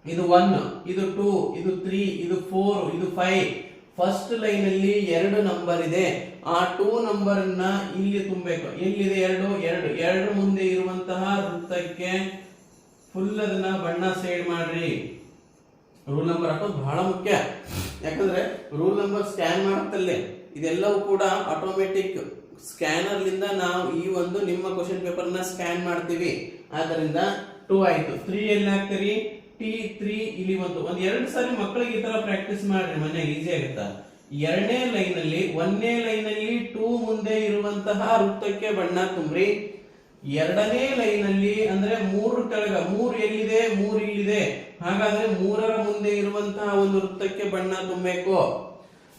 ಇದು ಒನ್ ಇದು ಟೂ ಇದು ತ್ರೀ ಇದು ಫೋರ್ ಇದು ಫೈವ್ ಫಸ್ಟ್ ಲೈನ್ ಅಲ್ಲಿ ಎರಡು ನಂಬರ್ ಇದೆ. ಆ ಟೂ ನಂಬರ್ ಅನ್ನ ಇಲ್ಲಿ ತುಂಬಬೇಕು. ಎಲ್ಲಿದೆ ಎರಡು? ಎರಡು. ಎರಡು ಮುಂದೆ ಇರುವಂತಹ ವೃತ್ತಕ್ಕೆ ಫುಲ್ ಅದನ್ನ ಬಣ್ಣ ಸೇಡ್ ಮಾಡ್ರಿ. ರೂಲ್ ನಂಬರ್ ಹಾಕೋದು ಬಹಳ ಮುಖ್ಯ. ಯಾಕಂದ್ರೆ ರೂಲ್ ನಂಬರ್ ಸ್ಕ್ಯಾನ್ ಮಾಡುತ್ತಲ್ಲೇ. ಇದೆಲ್ಲವೂ ಕೂಡ ಆಟೋಮೆಟಿಕ್ ಸ್ಕ್ಯಾನರ್ ಲಿಂದ ನಾವು ಈ ಒಂದು ನಿಮ್ಮ ಕ್ವಶನ್ ಪೇಪರ್ನ ಸ್ಕ್ಯಾನ್ ಮಾಡ್ತೀವಿ. ಆದ್ದರಿಂದ ಟೂ ಆಯ್ತು. ತ್ರೀ ಎಲ್ಲಿ ಹಾಕ್ತೀರಿ? ಟಿ ತ್ರೀ ಇಲ್ಲಿ ಒಂದು ಒಂದ್ ಎರಡು ಸಾರಿ ಮಕ್ಕಳಿಗೆ ಈ ತರ ಪ್ರಾಕ್ಟೀಸ್ ಮಾಡ್ರಿ ಮನೆ ಈಸಿ ಆಗುತ್ತಾ? ಎರಡನೇ ಲೈನ್ ಅಲ್ಲಿ, ಒಂದನೇ ಲೈನ್ ಅಲ್ಲಿ ಟೂ ಮುಂದೆ ಇರುವಂತಹ ವೃತ್ತಕ್ಕೆ ಬಣ್ಣ ತುಂಬ್ರಿ. ಎರಡನೇ ಲೈನ್ ಅಲ್ಲಿ ಅಂದ್ರೆ ಮೂರು ಕೆಳಗ, ಮೂರು ಎಲ್ಲಿದೆ, ಮೂರು ಇಲ್ಲಿದೆ. ಹಾಗಾದ್ರೆ ಮೂರರ ಮುಂದೆ ಇರುವಂತಹ ಒಂದು ವೃತ್ತಕ್ಕೆ ಬಣ್ಣ ತುಂಬಬೇಕು.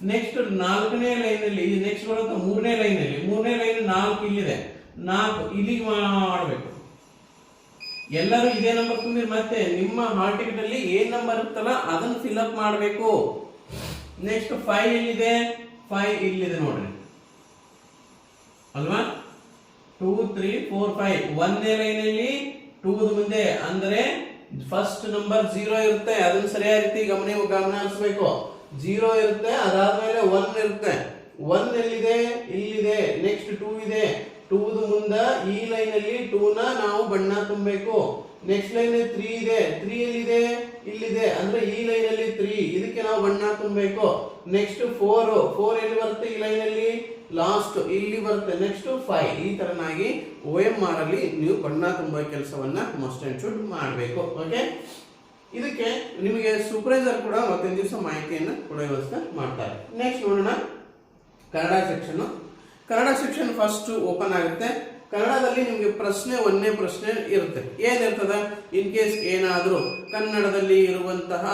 ನೆಕ್ಸ್ಟ್ ನಾಲ್ಕನೇ ಲೈನ್ ಅಲ್ಲಿ ನೆಕ್ಸ್ಟ್ ಬರುವಂತ ಮೂರನೇ ಲೈನ್ ಅಲ್ಲಿ. ಮೂರನೇ ಲೈನ್ ನಾಲ್ಕು ಇಲ್ಲಿದೆ. ನಾಲ್ಕು ಇಲ್ಲಿಗೆ ಮಾಡಬೇಕು ಎಲ್ಲರೂ ಇದೇ ನಂಬರ್ ತುಂಬಿರಿ ಮತ್ತೆ ನಿಮ್ಮ ಹಾಲ್ ಟಿಕೆಟ್ ಅಲ್ಲಿ ಏನ್ ನಂಬರ್ ಇರುತ್ತಲ್ಲ ಅದನ್ನ ಫಿಲ್ ಅಪ್ ಮಾಡಬೇಕು. ನೆಕ್ಸ್ಟ್ ಫೈವ್ ಎಲ್ಲಿದೆ? ಫೈವ್ ಇಲ್ಲಿದೆ ನೋಡ್ರಿ. ಅಲ್ವಾ? ಟೂ ತ್ರೀ ಫೋರ್ ಫೈವ್ ಒಂದೇ ಲೈನ್ ಅಲ್ಲಿ ಟೂ ಮುಂದೆ ಅಂದ್ರೆ ಫಸ್ಟ್ ನಂಬರ್ ಜೀರೋ ಇರುತ್ತೆ. ಅದನ್ನ ಸರಿಯಾದ ರೀತಿ ಗಮನ ಗಮನ ಹರಿಸ್ಬೇಕು. ಜೀರೋ ಇರುತ್ತೆ, ಅದಾದ್ಮೇಲೆ ಒನ್ ಇರುತ್ತೆ. ಒನ್ ಎಲ್ಲಿದೆ? ಇಲ್ಲಿದೆ. ನೆಕ್ಸ್ಟ್ ಟೂ ಇದೆ. ಟೂ ಮುಂದ ಈ ಲೈನ್ ಅಲ್ಲಿ ಟೂ ನ ನಾವು ಬಣ್ಣ ತುಂಬಬೇಕು. ನೆಕ್ಸ್ಟ್ ಲೈನ್ ತ್ರೀ ಇದೆ. ತ್ರೀ ಎಲ್ಲಿದೆ? ಇಲ್ಲಿದೆ. ಅಂದ್ರೆ ಈ ಲೈನ್ ಅಲ್ಲಿ ತ್ರೀ. ಇದಕ್ಕೆ ನಾವು ಬಣ್ಣ ತುಂಬಬೇಕು. Next four. ಫೋರ್ ಎಲ್ಲಿ ಬರುತ್ತೆ ಈ ಲೈನ್ ಅಲ್ಲಿ ಲಾಸ್ಟ್. ಇಲ್ಲಿ ಬರುತ್ತೆ. Next five. ಈ ತರನಾಗಿ ಓ ಎಂ ಆರ್ ಅಲ್ಲಿ ನೀವು ಬಣ್ಣ ತುಂಬೋ ಕೆಲಸವನ್ನ ಮಸ್ಟ್ ಅಂಡ್ ಶುಡ್ ಮಾಡಬೇಕು. ಓಕೆ? ಇದಕ್ಕೆ ನಿಮಗೆ ಸೂಪರ್ವೈಸರ್ ಕೂಡ ಮತ್ತೊಂದು ದಿವಸ ಮಾಹಿತಿಯನ್ನು ಕೊಡೋ ವ್ಯವಸ್ಥೆ ಮಾಡ್ತಾರೆ. ನೆಕ್ಸ್ಟ್ ನೋಡೋಣ. Kannada section Kannada section first open ಆಗುತ್ತೆ. ಕನ್ನಡದಲ್ಲಿ ನಿಮಗೆ ಪ್ರಶ್ನೆ ಒಂದೇ ಪ್ರಶ್ನೆ ಇರುತ್ತೆ. ಏನಿರ್ತದೆ? ಇನ್ ಕೇಸ್ ಏನಾದರೂ ಕನ್ನಡದಲ್ಲಿ ಇರುವಂತಹ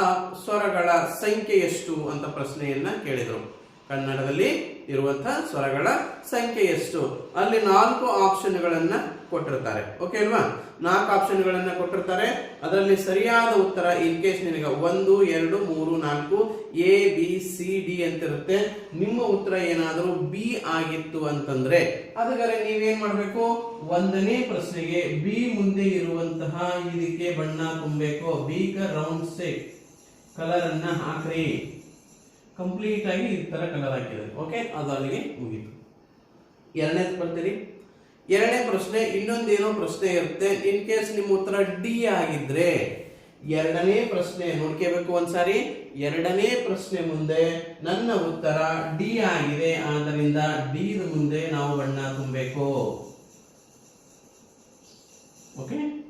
ಸ್ವರಗಳ ಸಂಖ್ಯೆ ಎಷ್ಟು ಅಂತ ಪ್ರಶ್ನೆಯನ್ನ ಕೇಳಿದರು. ಕನ್ನಡದಲ್ಲಿ ಇರುವಂತಹ ಸ್ವರಗಳ ಸಂಖ್ಯೆ ಎಷ್ಟು? ಅಲ್ಲಿ ನಾಲ್ಕು ಆಪ್ಷನ್ಗಳನ್ನ ಕೊಟ್ಟಿರ್ತಾರೆ. ಓಕೆ ಅಲ್ವಾ? ನಾಲ್ಕು ಆಪ್ಷನ್ಗಳನ್ನ ಕೊಟ್ಟಿರ್ತಾರೆ. ಅದರಲ್ಲಿ ಸರಿಯಾದ ಉತ್ತರ ಇನ್ ಕೇಸ್ ನಿನಗೆ ಒಂದು, ಎರಡು, ಮೂರು, ನಾಲ್ಕು ಎ ಬಿ ಸಿ ಡಿ ಅಂತ ಇರುತ್ತೆ ನಿಮ್ಮ ಉತ್ತರ ಏನಾದರೂ ಬಿ ಆಗಿತ್ತು ಅಂತಂದ್ರೆ ಅದಕ್ಕೆ ನೀವೇನ್ ಮಾಡ್ಬೇಕು? ಒಂದನೇ ಪ್ರಶ್ನೆಗೆ ಬಿ ಮುಂದೆ ಇರುವಂತಹ ಇದಕ್ಕೆ ಬಣ್ಣ ತುಂಬಬೇಕು. ಬೀಗ ರೌಂಡ್ ಸೆಟ್ ಕಲರ್ ಅನ್ನ ಹಾಕ್ರಿ. ಕಂಪ್ಲೀಟ್ ಆಗಿ ಈ ತರ ಕಲರ್ ಹಾಕಿದ್ದಾರೆ. ಓಕೆ ಅದು ಅಲ್ಲಿಗೆ ಮುಗೀತು. ಎರಡನೇದು ಬರ್ತೀರಿ? ಎರಡನೇ ಪ್ರಶ್ನೆ, ಇನ್ನೊಂದೇನೋ ಪ್ರಶ್ನೆ ಇರುತ್ತೆ. ಇನ್ ಕೇಸ್ ನಿಮ್ಮ ಉತ್ತರ ಡಿ ಆಗಿದ್ರೆ, ಎರಡನೇ ಪ್ರಶ್ನೆ ನೋಡ್ಕೋಬೇಕು ಒಂದ್ಸಾರಿ. ಎರಡನೇ ಪ್ರಶ್ನೆ ಮುಂದೆ ನನ್ನ ಉತ್ತರ ಡಿ ಆಗಿದೆ. ಆದ್ದರಿಂದ ಡಿ ಮುಂದೆ ನಾವು ಬಣ್ಣ ತುಂಬಬೇಕು. ಓಕೆ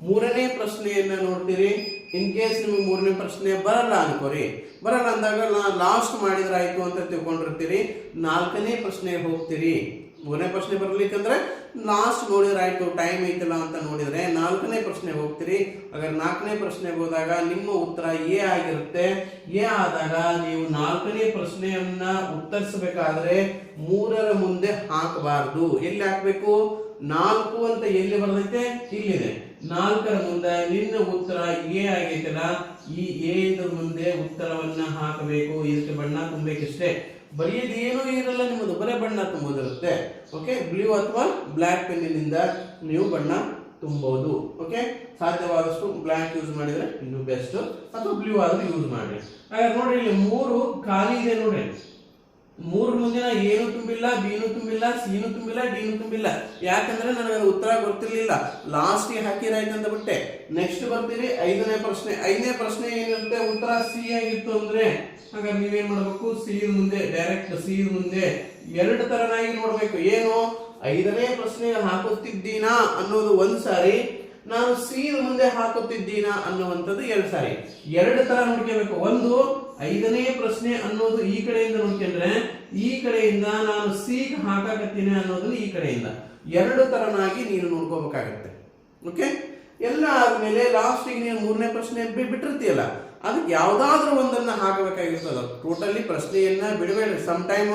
ಮೂರನೇ ಪ್ರಶ್ನೆಯನ್ನ ನೋಡ್ತೀರಿ. ಇನ್ ಕೇಸ್ ನಿಮಗೆ ಮೂರನೇ ಪ್ರಶ್ನೆ ಬರಲ್ಲ ಅನ್ಕೋರಿ. ಬರಲ್ಲ ಅಂದಾಗ ನಾ ಲಾಸ್ಟ್ ಮಾಡಿದ್ರಾಯ್ತು ಅಂತ ತಿಳ್ಕೊಂಡಿರ್ತೀರಿ. ನಾಲ್ಕನೇ ಪ್ರಶ್ನೆಗೆ ಹೋಗ್ತೀರಿ. ಮೂರನೇ ಪ್ರಶ್ನೆ ಬರ್ಲಿಕ್ಕಂದ್ರೆ ಲಾಸ್ಟ್ ನೋಡಿದ್ರಾಯ್ತು ಟೈಮ್ ಐತಲ್ಲ ಅಂತ ನೋಡಿದ್ರೆ ನಾಲ್ಕನೇ ಪ್ರಶ್ನೆಗೆ ಹೋಗ್ತೀರಿ. ಹಾಗಾದ್ರೆ ನಾಲ್ಕನೇ ಪ್ರಶ್ನೆಗೆ ಹೋದಾಗ ನಿಮ್ಮ ಉತ್ತರ ಎ ಆಗಿರುತ್ತೆ. ಎ ಆದಾಗ ನೀವು ನಾಲ್ಕನೇ ಪ್ರಶ್ನೆಯನ್ನ ಉತ್ತರಿಸಬೇಕಾದ್ರೆ ಮೂರರ ಮುಂದೆ ಹಾಕಬಾರ್ದು. ಎಲ್ಲಿ ಹಾಕ್ಬೇಕು? ನಾಲ್ಕು ಅಂತ ಎಲ್ಲಿ ಬರ್ತೈತೆ? ಇಲ್ಲಿದೆ. ನಾಲ್ಕರ ಮುಂದೆ ನಿನ್ನ ಉತ್ತರ ಎ ಆಗೈತಲ್ಲ, ಈ ಎ ಮುಂದೆ ಉತ್ತರವನ್ನ ಹಾಕಬೇಕು. ಎಷ್ಟು ಬಣ್ಣ ತುಂಬಬೇಕಷ್ಟೇ ಬರೆಯೋದು ಏನೂ ಇರಲ್ಲ ನಿಮ್ಮದು, ಬರೇ ಬಣ್ಣ ತುಂಬೋದಿರುತ್ತೆ. ಓಕೆ ಬ್ಲೂ ಅಥವಾ ಬ್ಲ್ಯಾಕ್ ಪೆನ್ನಿನಿಂದ ನೀವು ಬಣ್ಣ ತುಂಬಬಹುದು ಓಕೆ ಸಾಧ್ಯವಾದಷ್ಟು ಬ್ಲ್ಯಾಕ್ ಯೂಸ್ ಮಾಡಿದ್ರೆ ಇನ್ನೂ ಬೆಸ್ಟ್ ಅಥವಾ ಬ್ಲೂ ಆದ್ರೂ ಯೂಸ್ ಮಾಡಿ ನೋಡ್ರಿ, ಇಲ್ಲಿ ಮೂರು ಖಾಲಿ ಇದೆ ನೋಡ್ರಿ. ಮೂರು ಮುಂದಿನ ಏನು ತುಂಬಿಲ್ಲ, ಬಿನು ತುಂಬಿಲ್ಲ, ಸಿನು ತುಂಬಿಲ್ಲ, ಡಿನು ತುಂಬಿಲ್ಲ. ಯಾಕಂದ್ರೆ ನನಗೆ ಉತ್ತರ ಗೊತ್ತಿರಲಿಲ್ಲ. ಲಾಸ್ಟ್ ಹಾಕಿರಾಯ್ತು ಅಂತ ಬಿಟ್ಟೆ. ನೆಕ್ಸ್ಟ್ ಬರ್ತೀರಿ, ಐದನೇ ಪ್ರಶ್ನೆ. ಐದನೇ ಪ್ರಶ್ನೆ ಏನಿರುತ್ತೆ? ಉತ್ತರ ಸಿ ಆಗಿತ್ತು ಅಂದ್ರೆ, ಹಾಗಾದ್ರೆ ನೀವೇನ್ ಮಾಡ್ಬೇಕು? ಸಿ ಮುಂದೆ ಡೈರೆಕ್ಟ್ ಸಿ ಮುಂದೆ. ಎರಡು ತರನಾಗಿ ನೋಡ್ಬೇಕು. ಏನು? ಐದನೇ ಪ್ರಶ್ನೆ ಹಾಕುತ್ತಿದ್ದೀನಾ ಅನ್ನೋದು ಒಂದ್ ಸಾರಿ. ನಾನು ಸಿ ಮುಂದೆ ಹಾಕುತ್ತಿದ್ದೀನಾ ಅನ್ನುವಂಥದ್ದು ಎರಡು ಸಾರಿ. ಎರಡು ತರ ನೋಡ್ಕೋಬೇಕು. ಒಂದು ಐದನೇ ಪ್ರಶ್ನೆ ಅನ್ನೋದು ಈ ಕಡೆಯಿಂದ ನೋಡ್ಕೊಂಡ್ರೆ ಈ ಕಡೆಯಿಂದ ನಾನು ಸಿ ಹಾಕಾಕತ್ತೀನಿ ಅನ್ನೋದನ್ನ ಈ ಕಡೆಯಿಂದ. ಎರಡು ತರನಾಗಿ ನೀನು ನೋಡ್ಕೋಬೇಕಾಗತ್ತೆ. ಓಕೆ? ಎಲ್ಲ ಆದ್ಮೇಲೆ ಲಾಸ್ಟಿಗೆ ನೀನು ಮೂರನೇ ಪ್ರಶ್ನೆ ಬಿಟ್ಟಿರ್ತೀಯಲ್ಲ, ಅದಕ್ಕೆ ಯಾವ್ದಾದ್ರೂ ಒಂದನ್ನ ಹಾಕಬೇಕಾಗಿರ್ತದ. ಟೋಟಲಿ ಪ್ರಶ್ನೆಯನ್ನ ಬಿಡಬೇಡ ಸಮ್ ಟೈಮ್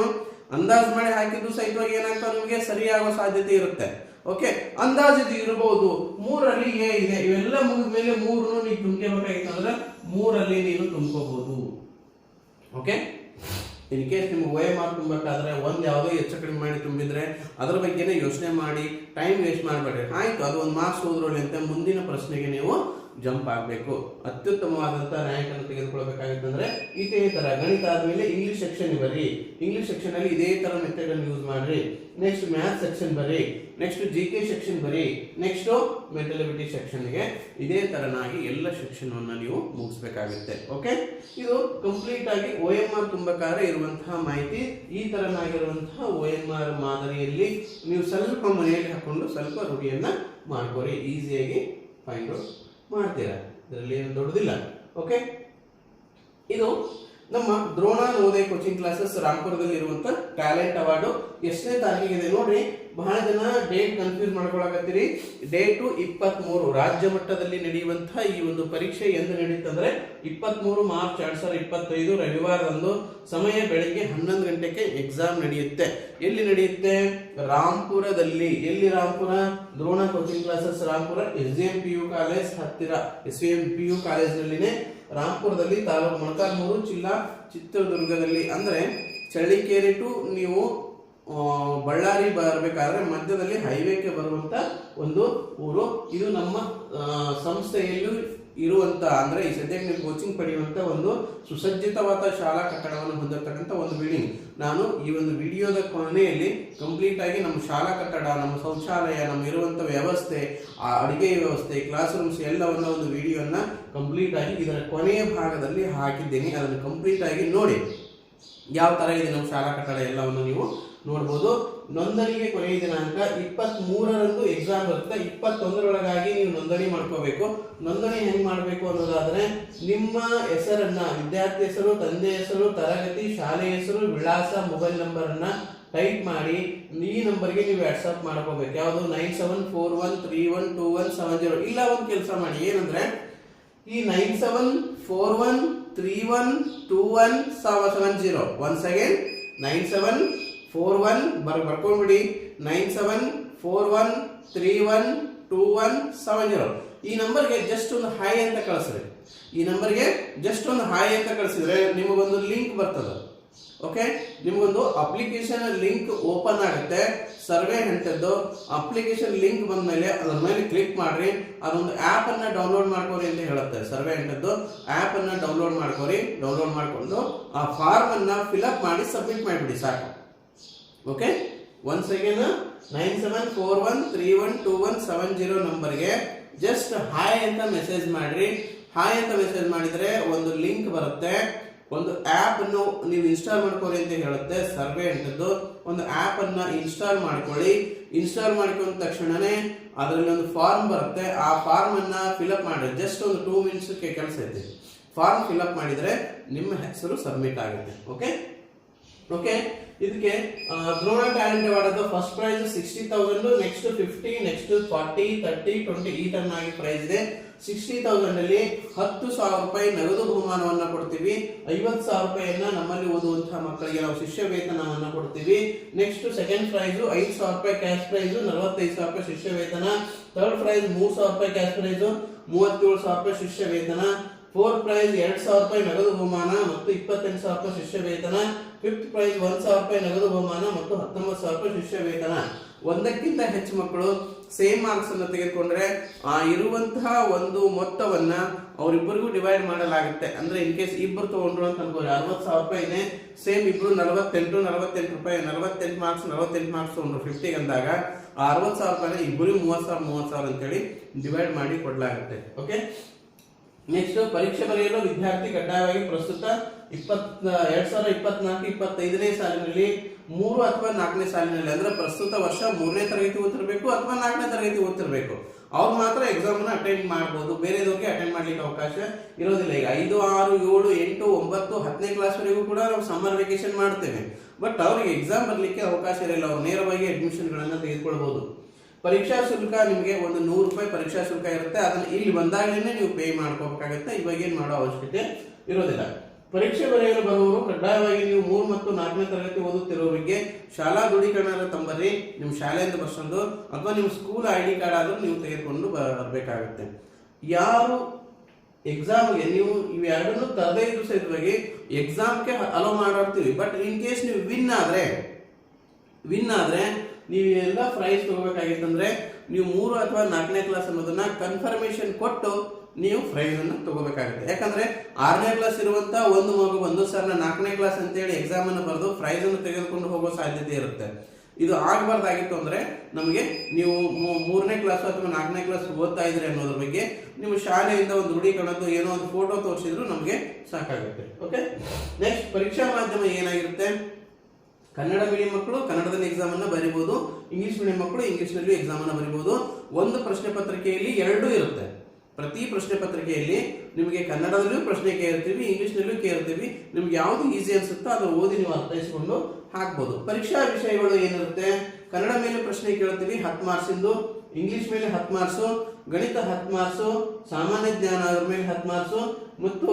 ಅಂದಾಜು ಮಾಡಿ ಹಾಕಿದ್ದು ಸಹಿತವಾಗಿ ಏನಾಗ್ತದೆ ನಿಮಗೆ? ಸರಿಯಾಗೋ ಸಾಧ್ಯತೆ ಇರುತ್ತೆ. ಓಕೆ? ಅಂದಾಜು ಇದು ಇರಬಹುದು ಮೂರಲ್ಲಿ ಎ ಇದೆ. ಇವೆಲ್ಲ ಮುಗಿದ ಮೇಲೆ ಮೂರನ್ನು ನೀವು ತುಂಬ್ಕೋಬೇಕಾಗಿತ್ತು ಅಂದ್ರೆ ಮೂರಲ್ಲಿ ನೀನು ತುಂಬ್ಕೋಬಹುದು ಓಕೆ ಇನ್ ಕೇಸ್ ನಿಮ್ಗೆ ವಯ ಮಾರ್ಕ್ ತುಂಬಬೇಕಾದ್ರೆ ಒಂದು ಯಾವುದೋ ಹೆಚ್ಚು ಕಡಿಮೆ ಮಾಡಿ ತುಂಬಿದ್ರೆ ಅದ್ರ ಬಗ್ಗೆನೇ ಯೋಚನೆ ಮಾಡಿ ಟೈಮ್ ವೇಸ್ಟ್ ಮಾಡಬೇಡಿ ಆಯ್ತು, ಅದು ಒಂದು ಮಾರ್ಕ್ಸ್ ಹೋದ್ರಲ್ಲಿ ಅಂತ ಮುಂದಿನ ಪ್ರಶ್ನೆಗೆ ನೀವು ಜಂಪ್ ಆಗಬೇಕು. ಅತ್ಯುತ್ತಮವಾದಂಥ ರ್ಯಾಂಕ್ ಅನ್ನು ತೆಗೆದುಕೊಳ್ಬೇಕಾಗಿತ್ತಂದ್ರೆ ಇದೇ ತರ ಗಣಿತ ಆದಮೇಲೆ ಇಂಗ್ಲಿಷ್ ಸೆಕ್ಷನ್ ಬರ್ರಿ ಇಂಗ್ಲಿಷ್ ಸೆಕ್ಷನ್ ಅಲ್ಲಿ ಇದೇ ತರ ಮೆಥಡ್ ಅನ್ನು ಯೂಸ್ ಮಾಡ್ರಿ. ನೆಕ್ಸ್ಟ್ ಮ್ಯಾಥ್ ಸೆಕ್ಷನ್ ಬರ್ರಿ ನೆಕ್ಸ್ಟ್ ಜಿ ಕೆ ಸೆಕ್ಷನ್ ಬರಿ. ನೆಕ್ಸ್ಟ್ ಮೆಟಲಿಬಿಟಿ ಸೆಕ್ಷನ್ಗೆ ಇದೇ ತರನಾಗಿ ಎಲ್ಲ ಸೆಕ್ಷನ್ ಅನ್ನ ನೀವು ಮುಗಿಸ್ಬೇಕಾಗುತ್ತೆ. ಓಕೆ ಇದು ಕಂಪ್ಲೀಟ್ ಆಗಿ ಒ ಎಂ ಆರ್ ತುಂಬಕಾರ ಇರುವಂತಹ ಮಾಹಿತಿ. ಈ ತರನಾಗಿರುವಂತಹ ಒ ಎಂ ಆರ್ ಮಾದರಿಯಲ್ಲಿ ನೀವು ಸ್ವಲ್ಪ ಮನೆಯಲ್ಲಿ ಹಾಕೊಂಡು ಸ್ವಲ್ಪ ರೂಢಿಯನ್ನು ಮಾಡ್ಕೋರಿ. ಈಸಿಯಾಗಿ ಫೈಂಡ್ ಔಟ್ ಮಾಡ್ತೀರಾ. ಇದರಲ್ಲಿ ಏನು ದೊಡ್ಡದಿಲ್ಲ. ಓಕೆ ಇದು ನಮ್ಮ ದ್ರೋಣ ನವೋದಯ ಕೋಚಿಂಗ್ ಕ್ಲಾಸಸ್ ರಾಮ್ಪುರದಲ್ಲಿ ಇರುವಂತಹ ಟ್ಯಾಲೆಂಟ್ ಅವಾರ್ಡ್ ಎಷ್ಟನೇ ತಾರೀಕಿಗೆ ಇದೆ ನೋಡ್ರಿ. ಬಹಳ ಜನ ಡೇಟ್ ಕನ್ಫ್ಯೂಸ್ ಮಾಡ್ಕೊಳಕತ್ತೀರಿ. ಡೇಟು ಇಪ್ಪತ್ತ್ ಮೂರು ರಾಜ್ಯ ಮಟ್ಟದಲ್ಲಿ ನಡೆಯುವಂತಹ ಈ ಒಂದು ಪರೀಕ್ಷೆ ಎಂದು ನಡೆಯುತ್ತಂದ್ರೆ ಇಪ್ಪತ್ತ್ ಮೂರು ಮಾರ್ಚ್ ಎರಡ್ ಸಾವಿರದ ಇಪ್ಪತ್ತೈದು ರವಿವಾರದಂದು ಸಮಯ ಬೆಳಗ್ಗೆ ಹನ್ನೊಂದು ಗಂಟೆಗೆ ಎಕ್ಸಾಮ್ ನಡೆಯುತ್ತೆ. ಎಲ್ಲಿ ನಡೆಯುತ್ತೆ? ರಾಂಪುರದಲ್ಲಿ ಎಲ್ಲಿ Rampura Drona coaching classes Rampura S M P U college ಹತ್ತಿರ S V M P U ಕಾಲೇಜ್ನಲ್ಲಿನೇ ರಾಂಪುರದಲ್ಲಿ ತಾಲೂಕು ಮೊಳಕಾಲ್ಮೂರು ಜಿಲ್ಲಾ ಚಿತ್ರದುರ್ಗದಲ್ಲಿ. ಅಂದ್ರೆ ಚಳ್ಳಿಕೇರಿ ಟು ನೀವು ಬಳ್ಳಾರಿ ಬರಬೇಕಾದ್ರೆ ಮಧ್ಯದಲ್ಲಿ ಹೈವೇಗೆ ಬರುವಂತ ಒಂದು ಊರು. ಇದು ನಮ್ಮ ಸಂಸ್ಥೆಯಲ್ಲಿ ಇರುವಂತ, ಅಂದ್ರೆ ಈ ಸದ್ಯಕ್ಕೆ ಕೋಚಿಂಗ್ ಪಡೆಯುವಂತ ಒಂದು ಸುಸಜ್ಜಿತವಾದ ಶಾಲಾ ಕಟ್ಟಡವನ್ನು ಹೊಂದಿರತಕ್ಕಂಥ ಒಂದು ಬಿಲ್ಡಿಂಗ್ ನಾನು ಈ ಒಂದು ವಿಡಿಯೋದ ಕೊನೆಯಲ್ಲಿ ಕಂಪ್ಲೀಟ್ ಆಗಿ ನಮ್ಮ ಶಾಲಾ ಕಟ್ಟಡ, ನಮ್ಮ ಶೌಚಾಲಯ, ನಮ್ಮ ಇರುವಂತ ವ್ಯವಸ್ಥೆ, ಆ ಅಡಿಗೆ ವ್ಯವಸ್ಥೆ ಕ್ಲಾಸ್ ರೂಮ್ಸ್ ಎಲ್ಲವನ್ನ ಒಂದು ವಿಡಿಯೋನ ಕಂಪ್ಲೀಟ್ ಆಗಿ ಇದರ ಕೊನೆಯ ಭಾಗದಲ್ಲಿ ಹಾಕಿದ್ದೇನೆ. ಅದನ್ನು ಕಂಪ್ಲೀಟ್ ಆಗಿ ನೋಡಿ. ಯಾವ ತರ ಇದೆ ನಮ್ಮ ಶಾಲಾ ಕಟ್ಟಡ ಎಲ್ಲವನ್ನು ನೀವು ನೋಡ್ಬೋದು. ನೋಂದಣಿಗೆ ಕೊನೆಯ ದಿನಾಂಕ ಇಪ್ಪತ್ತ್ ಮೂರರಂದು ಎಕ್ಸಾಮ್ ಬರುತ್ತೆ. ಇಪ್ಪತ್ತೊಂದರೊಳಗಾಗಿ ನೀವು ನೋಂದಣಿ ಮಾಡ್ಕೋಬೇಕು. ನೋಂದಣಿ ಹೆಂಗ್ ಮಾಡಬೇಕು ಅನ್ನೋದಾದ್ರೆ ನಿಮ್ಮ ಹೆಸರನ್ನ, ವಿದ್ಯಾರ್ಥಿ ಹೆಸರು, ತಂದೆ ಹೆಸರು, ತರಗತಿ, ಶಾಲೆ ಹೆಸರು, ವಿಳಾಸ ಮೊಬೈಲ್ ನಂಬರ್ ಅನ್ನ ಟೈಪ್ ಮಾಡಿ ಈ ನಂಬರ್ಗೆ ನೀವು ವಾಟ್ಸಪ್ ಮಾಡ್ಕೋಬೇಕು. ಯಾವುದು? Nine seven four one three one two one seven zero ಇಲ್ಲ, ಒಂದು ಕೆಲಸ ಮಾಡಿ. ಏನಂದ್ರೆ ಈ nine seven four one three one two one seven zero one second nine seven four one ಬರ್ ಬರ್ಕೊಂಡ್ಬಿಡಿ nine seven four one three one two one seven zero ಈ ನಂಬರ್ಗೆ just ಒಂದು ಹಾಯ್ ಅಂತ ಕಳಿಸ್ರಿ. ಈ ನಂಬರ್ಗೆ ಜಸ್ಟ್ ಒಂದು ಹಾಯ್ ಅಂತ ಕಳಿಸಿದ್ರೆ ನಿಮಗೊಂದು ಲಿಂಕ್ ಬರ್ತದೆ. ಓಕೆ ನಿಮಗೊಂದು ಅಪ್ಲಿಕೇಶನ್ ಲಿಂಕ್ ಓಪನ್ ಆಗುತ್ತೆ. ಸರ್ವೆ ಅಂತದ್ದು ಅಪ್ಲಿಕೇಶನ್ ಲಿಂಕ್ ಬಂದ ಮೇಲೆ ಅದ್ರ ಮೇಲೆ ಕ್ಲಿಕ್ ಮಾಡ್ರಿ. ಅದೊಂದು ಆಪ್ ಅನ್ನ ಡೌನ್ಲೋಡ್ ಮಾಡ್ಕೋರಿ ಅಂತ ಹೇಳುತ್ತೆ. ಸರ್ವೆ ಅಂತದ್ದು ಆಪ್ ಅನ್ನ ಡೌನ್ಲೋಡ್ ಮಾಡ್ಕೋರಿ. ಡೌನ್ಲೋಡ್ ಮಾಡಿಕೊಂಡು ಆ ಫಾರ್ಮ್ ಅನ್ನ ಫಿಲ್ಅಪ್ ಮಾಡಿ ಸಬ್ಮಿಟ್ ಮಾಡಿಬಿಡಿ, ಸಾಕು. Okay one second nine seven four one three one two one seven zero ನಂಬರ್ಗೆ ಜಸ್ಟ್ ಹಾಯ್ ಅಂತ ಮೆಸೇಜ್ ಮಾಡಿ ಹಾಯ್ ಅಂತ ಮೆಸೇಜ್ ಮಾಡಿದ್ರೆ ಒಂದು ಲಿಂಕ್ ಬರುತ್ತೆ. ಒಂದು ಆಪ್ ಅನ್ನು ನೀವು ಇನ್ಸ್ಟಾಲ್ ಮಾಡ್ಕೊಳ್ಳಿ ಅಂತ ಹೇಳುತ್ತೆ. ಸರ್ವೆ ಅಂತದ್ದು. ಒಂದು ಆಪ್ ಅನ್ನ ಇನ್ಸ್ಟಾಲ್ ಮಾಡ್ಕೊಳ್ಳಿ. ಇನ್ಸ್ಟಾಲ್ ಮಾಡ್ಕೊಂಡ ತಕ್ಷಣನೇ ಅದರಲ್ಲಿ ಒಂದು ಫಾರ್ಮ್ ಬರುತ್ತೆ. ಆ ಫಾರ್ಮ್ ಅನ್ನ ಫಿಲ್ಅಪ್ ಮಾಡಿ. ಜಸ್ಟ್ ಒಂದು ಟೂ ಮಿನಿಟ್ಸ್ ಕೆಲಸ ಇದೆ ಫಾರ್ಮ್ ಫಿಲಪ್ ಮಾಡಿದ್ರೆ ನಿಮ್ಮ ಹೆಸರು ಸಬ್ಮಿಟ್ ಆಗುತ್ತೆ. ಓಕೆ ಓಕೆ ಇದಕ್ಕೆ Drona talent award first prize sixty thousand next fifty next forty thirty twenty ಈ ಟರ್ನ್ ಆಗಿ ಪ್ರೈಸ್ ಇದೆ. ಸಿಕ್ಸ್ಟಿ ತೌಸಂಡ್ ಅಲ್ಲಿ ಹತ್ತು ಸಾವಿರ ರೂಪಾಯಿ ನಗದು ಬಹುಮಾನವನ್ನ ಕೊಡ್ತೀವಿ. ಐವತ್ತು ಸಾವಿರ ರೂಪಾಯಿಯನ್ನ ನಮ್ಮಲ್ಲಿ ಓದುವಂತಹ ಮಕ್ಕಳಿಗೆ ನಾವು ಶಿಷ್ಯ ವೇತನವನ್ನ ಕೊಡ್ತೀವಿ. ನೆಕ್ಸ್ಟ್ ಸೆಕೆಂಡ್ ಪ್ರೈಸ್ ಐದು ಸಾವಿರ ರೂಪಾಯಿ ಕ್ಯಾಶ್ ಪ್ರೈಸ್ ನಲವತ್ತೈದು ಸಾವಿರ ರೂಪಾಯಿ ಶಿಷ್ಯ ವೇತನ. ಥರ್ಡ್ ಪ್ರೈಸ್ ಮೂರು ಸಾವಿರ ರೂಪಾಯಿ ಕ್ಯಾಶ್ ಪ್ರೈಸ್ ಮೂವತ್ತೇಳು ಸಾವಿರ ರೂಪಾಯಿ ಶಿಷ್ಯ ವೇತನ. ಫೋರ್ತ್ ಪ್ರೈಸ್ ಎರಡು ಸಾವಿರ ರೂಪಾಯಿ ನಗದು ಬಹುಮಾನ ಮತ್ತು ಇಪ್ಪತ್ತೆಂಟು ಸಾವಿರ ರೂಪಾಯಿ ಶಿಷ್ಯ ವೇತನ. ಫಿಫ್ತ್ ಪ್ರೈಸ್ ಒಂದು ಸಾವಿರ ರೂಪಾಯಿ ನಗದು ಬಹುಮಾನ ಮತ್ತು ಹತ್ತೊಂಬತ್ತು ಸಾವಿರ ರೂಪಾಯಿ ಶಿಷ್ಯ ವೇತನ. ಒಂದಕ್ಕಿಂತ ಹೆಚ್ಚು ಮಕ್ಕಳು ಸೇಮ್ ಮಾರ್ಕ್ಸ್ ಅನ್ನು ತೆಗೆದುಕೊಂಡ್ರೆ, ಆ ಇರುವಂತಹ ಒಂದು ಮೊತ್ತವನ್ನ ಅವರಿಬ್ಬರಿಗೂ ಡಿವೈಡ್ ಮಾಡಲಾಗುತ್ತೆ. ಅಂದ್ರೆ ಇನ್ ಕೇಸ್ ಇಬ್ಬರು ತಗೊಂಡ್ರು ಅಂತ ಅನ್ಕೋರಿ, ಅರವತ್ತು ಸಾವಿರ ರೂಪಾಯಿನೇ ಸೇಮ್ ಇಬ್ರು ನಲವತ್ತೆಂಟು ನಲವತ್ತೆಂಟು ರೂಪಾಯಿ, ನಲವತ್ತೆಂಟು ಮಾರ್ಕ್ಸ್ ನಲವತ್ತೆಂಟು ಮಾರ್ಕ್ಸ್ ತಗೊಂಡ್ರು ಫಿಫ್ಟಿಗೆ ಅಂದಾಗ, ಆ ಅರವತ್ತು ಸಾವಿರ ರೂಪಾಯಿನ ಇಬ್ಬರಿಗೂ ಮೂವತ್ತು ಸಾವಿರ ಮೂವತ್ತು ಸಾವಿರ ಅಂತೇಳಿ ಡಿವೈಡ್ ಮಾಡಿ ಕೊಡಲಾಗುತ್ತೆ. ಓಕೆ ನೆಕ್ಸ್ಟ್ ಪರೀಕ್ಷೆ ಬರೆಯಲು ವಿದ್ಯಾರ್ಥಿ ಕಡ್ಡಾಯವಾಗಿ ಪ್ರಸ್ತುತ ಇಪ್ಪತ್ ಎರಡ್ ಸಾವಿರದ ಇಪ್ಪತ್ನಾಲ್ಕು, ಇಪ್ಪತ್ತೈದನೇ ಸಾಲಿನಲ್ಲಿ ಮೂರು ಅಥವಾ ನಾಲ್ಕನೇ ಸಾಲಿನಲ್ಲಿ ಅಂದ್ರೆ ಪ್ರಸ್ತುತ ವರ್ಷ ಮೂರನೇ ತರಗತಿ ಓದಿರಬೇಕು ಅಥವಾ ನಾಲ್ಕನೇ ತರಗತಿ ಓದ್ತಿರ್ಬೇಕು. ಅವ್ರು ಮಾತ್ರ ಎಕ್ಸಾಮ್ ಅನ್ನ ಅಟೆಂಡ್ ಮಾಡಬಹುದು ಬೇರೆದವ್ರಿಗೆ ಅಟೆಂಡ್ ಮಾಡ್ಲಿಕ್ಕೆ ಅವಕಾಶ ಇರೋದಿಲ್ಲ. ಈಗ ಐದು, ಆರು, ಏಳು, ಎಂಟು, ಒಂಬತ್ತು, ಹತ್ತನೇ ಕ್ಲಾಸ್ ವರೆಗೂ ಕೂಡ ನಾವು ಸಮ್ಮರ್ ವೆಕೇಶನ್ ಮಾಡ್ತೇವೆ. ಬಟ್ ಅವ್ರಿಗೆ ಎಕ್ಸಾಮ್ ಬರ್ಲಿಕ್ಕೆ ಅವಕಾಶ ಇರಲ್ಲ. ಅವ್ರು ನೇರವಾಗಿ ಅಡ್ಮಿಷನ್ ಗಳನ್ನ ತೆಗೆದುಕೊಳ್ಬಹುದು ಪರೀಕ್ಷಾ ಶುಲ್ಕ ನಿಮಗೆ ಒಂದು ನೂರು ರೂಪಾಯಿ ಪರೀಕ್ಷಾ ಶುಲ್ಕ ಇರುತ್ತೆ, ಅದನ್ನು ಇಲ್ಲಿ ಬಂದಾಗಲೇ ನೀವು ಪೇ ಮಾಡ್ಕೋಬೇಕಾಗುತ್ತೆ. ಇವಾಗ ಏನು ಮಾಡೋ ಅವಶ್ಯಕತೆ ಇರೋದಿಲ್ಲ. ಪರೀಕ್ಷೆ ಬರೆಯಲು ಬರುವವರು ಕಡ್ಡಾಯವಾಗಿ ನೀವು ಮೂರು ಮತ್ತು ನಾಲ್ಕನೇ ತರಗತಿ ಓದುತ್ತಿರುವವರಿಗೆ ಶಾಲಾ ದೃಢೀಕರಣ ತಂಬರಿ ನಿಮ್ಮ ಶಾಲೆಯಿಂದ ಬರ್ಸೊಂದು ಅಥವಾ ನಿಮ್ಮ ಸ್ಕೂಲ್ ಐ ಡಿ ಕಾರ್ಡ್ ಆದ್ರೂ ನೀವು ತೆಗೆದುಕೊಂಡು ಬರಬೇಕಾಗುತ್ತೆ. ಯಾರು ಎಕ್ಸಾಮ್ಗೆ ನೀವು ಇವೆರಡನ್ನು ತರದೇ ಇದ್ರು ಸಹಿತವಾಗಿ ಎಕ್ಸಾಮ್ಗೆ ಅಲೋ ಮಾಡಿರ್ತೀವಿ. ಬಟ್ ಇನ್ ಕೇಸ್ ನೀವು ವಿನ್ ಆದ್ರೆ ವಿನ್ ಆದ್ರೆ ನೀವು ಎಲ್ಲ ಪ್ರೈಸ್ ತಗೋಬೇಕಾಗಿತ್ತಂದ್ರೆ ನೀವು ಮೂರು ಅಥವಾ ನಾಲ್ಕನೇ ಕ್ಲಾಸ್ ಅನ್ನೋದನ್ನ ಕನ್ಫರ್ಮೇಶನ್ ಕೊಟ್ಟು ನೀವು ಪ್ರೈಸ್ ಅನ್ನು ತಗೋಬೇಕಾಗುತ್ತೆ. ಯಾಕಂದ್ರೆ ಆರನೇ ಕ್ಲಾಸ್ ಇರುವಂತ ಒಂದು ಮಗು ಸರ್ ನಾನು ನಾಲ್ಕನೇ ಕ್ಲಾಸ್ ಅಂತೇಳಿ ಎಕ್ಸಾಮ್ ಅನ್ನು ಬರೆದು ಪ್ರೈಸ್ ಅನ್ನು ತೆಗೆದುಕೊಂಡು ಹೋಗೋ ಸಾಧ್ಯತೆ ಇರುತ್ತೆ. ಇದು ಆಗಬಾರ್ದಾಗಿತ್ತು ಅಂದ್ರೆ ನಮಗೆ ನೀವು ಮೂರನೇ ಕ್ಲಾಸ್ ಅಥವಾ ನಾಲ್ಕನೇ ಕ್ಲಾಸ್ ಓದ್ತಾ ಇದ್ರೆ ಅನ್ನೋದ್ರ ಬಗ್ಗೆ ನಿಮ್ಮ ಶಾಲೆಯಿಂದ ಒಂದು ದೃಢೀಕರಣದ್ದು ಏನೋ ಒಂದು ಫೋಟೋ ತೋರಿಸಿದ್ರು ನಮಗೆ ಸಾಕಾಗುತ್ತೆ. ಓಕೆ ನೆಕ್ಸ್ಟ್ ಪರೀಕ್ಷಾ ಮಾಧ್ಯಮ ಏನಾಗಿರುತ್ತೆ? ಕನ್ನಡ ಮೀಡಿಯಂ ಮಕ್ಕಳು ಕನ್ನಡದಲ್ಲಿ ಎಕ್ಸಾಮ್ ಅನ್ನ ಬರೀಬಹುದು ಇಂಗ್ಲಿಷ್ ಮೀಡಿಯಂ ಮಕ್ಕಳು ಇಂಗ್ಲಿಷ್ನಲ್ಲಿ ಎಕ್ಸಾಮ್ ಅನ್ನ ಬರೀಬಹುದು ಒಂದು ಪ್ರಶ್ನೆ ಪತ್ರಿಕೆಯಲ್ಲಿ ಎರಡೂ ಇರುತ್ತೆ. ಪ್ರತಿ ಪ್ರಶ್ನೆ ಪತ್ರಿಕೆಯಲ್ಲಿ ನಿಮಗೆ ಕನ್ನಡದಲ್ಲೂ ಪ್ರಶ್ನೆ ಕೇಳ್ತೀವಿ ಇಂಗ್ಲಿಷ್ ನಲ್ಲೂ ಕೇಳ್ತೀವಿ. ನಿಮ್ಗೆ ಯಾವ್ದು ಈಸಿ ಅನ್ಸುತ್ತೋ ಅದನ್ನ ಓದಿ ನೀವು ಅರ್ಥೈಸಿಕೊಂಡು ಹಾಕ್ಬೋದು. ಪರೀಕ್ಷಾ ವಿಷಯಗಳು ಏನಿರುತ್ತೆ? ಕನ್ನಡ ಮೇಲೆ ಪ್ರಶ್ನೆ ಕೇಳ್ತೀವಿ ಹತ್ತು ಮಾರ್ಕ್ಸಿಂದು ಇಂಗ್ಲಿಷ್ ಮೇಲೆ ಹತ್ತು ಮಾರ್ಕ್ಸು ಗಣಿತ ಹತ್ತು ಮಾರ್ಕ್ಸು ಸಾಮಾನ್ಯ ಜ್ಞಾನ ಅದ್ರ ಮೇಲೆ ಹತ್ತು ಮಾರ್ಕ್ಸು ಮತ್ತು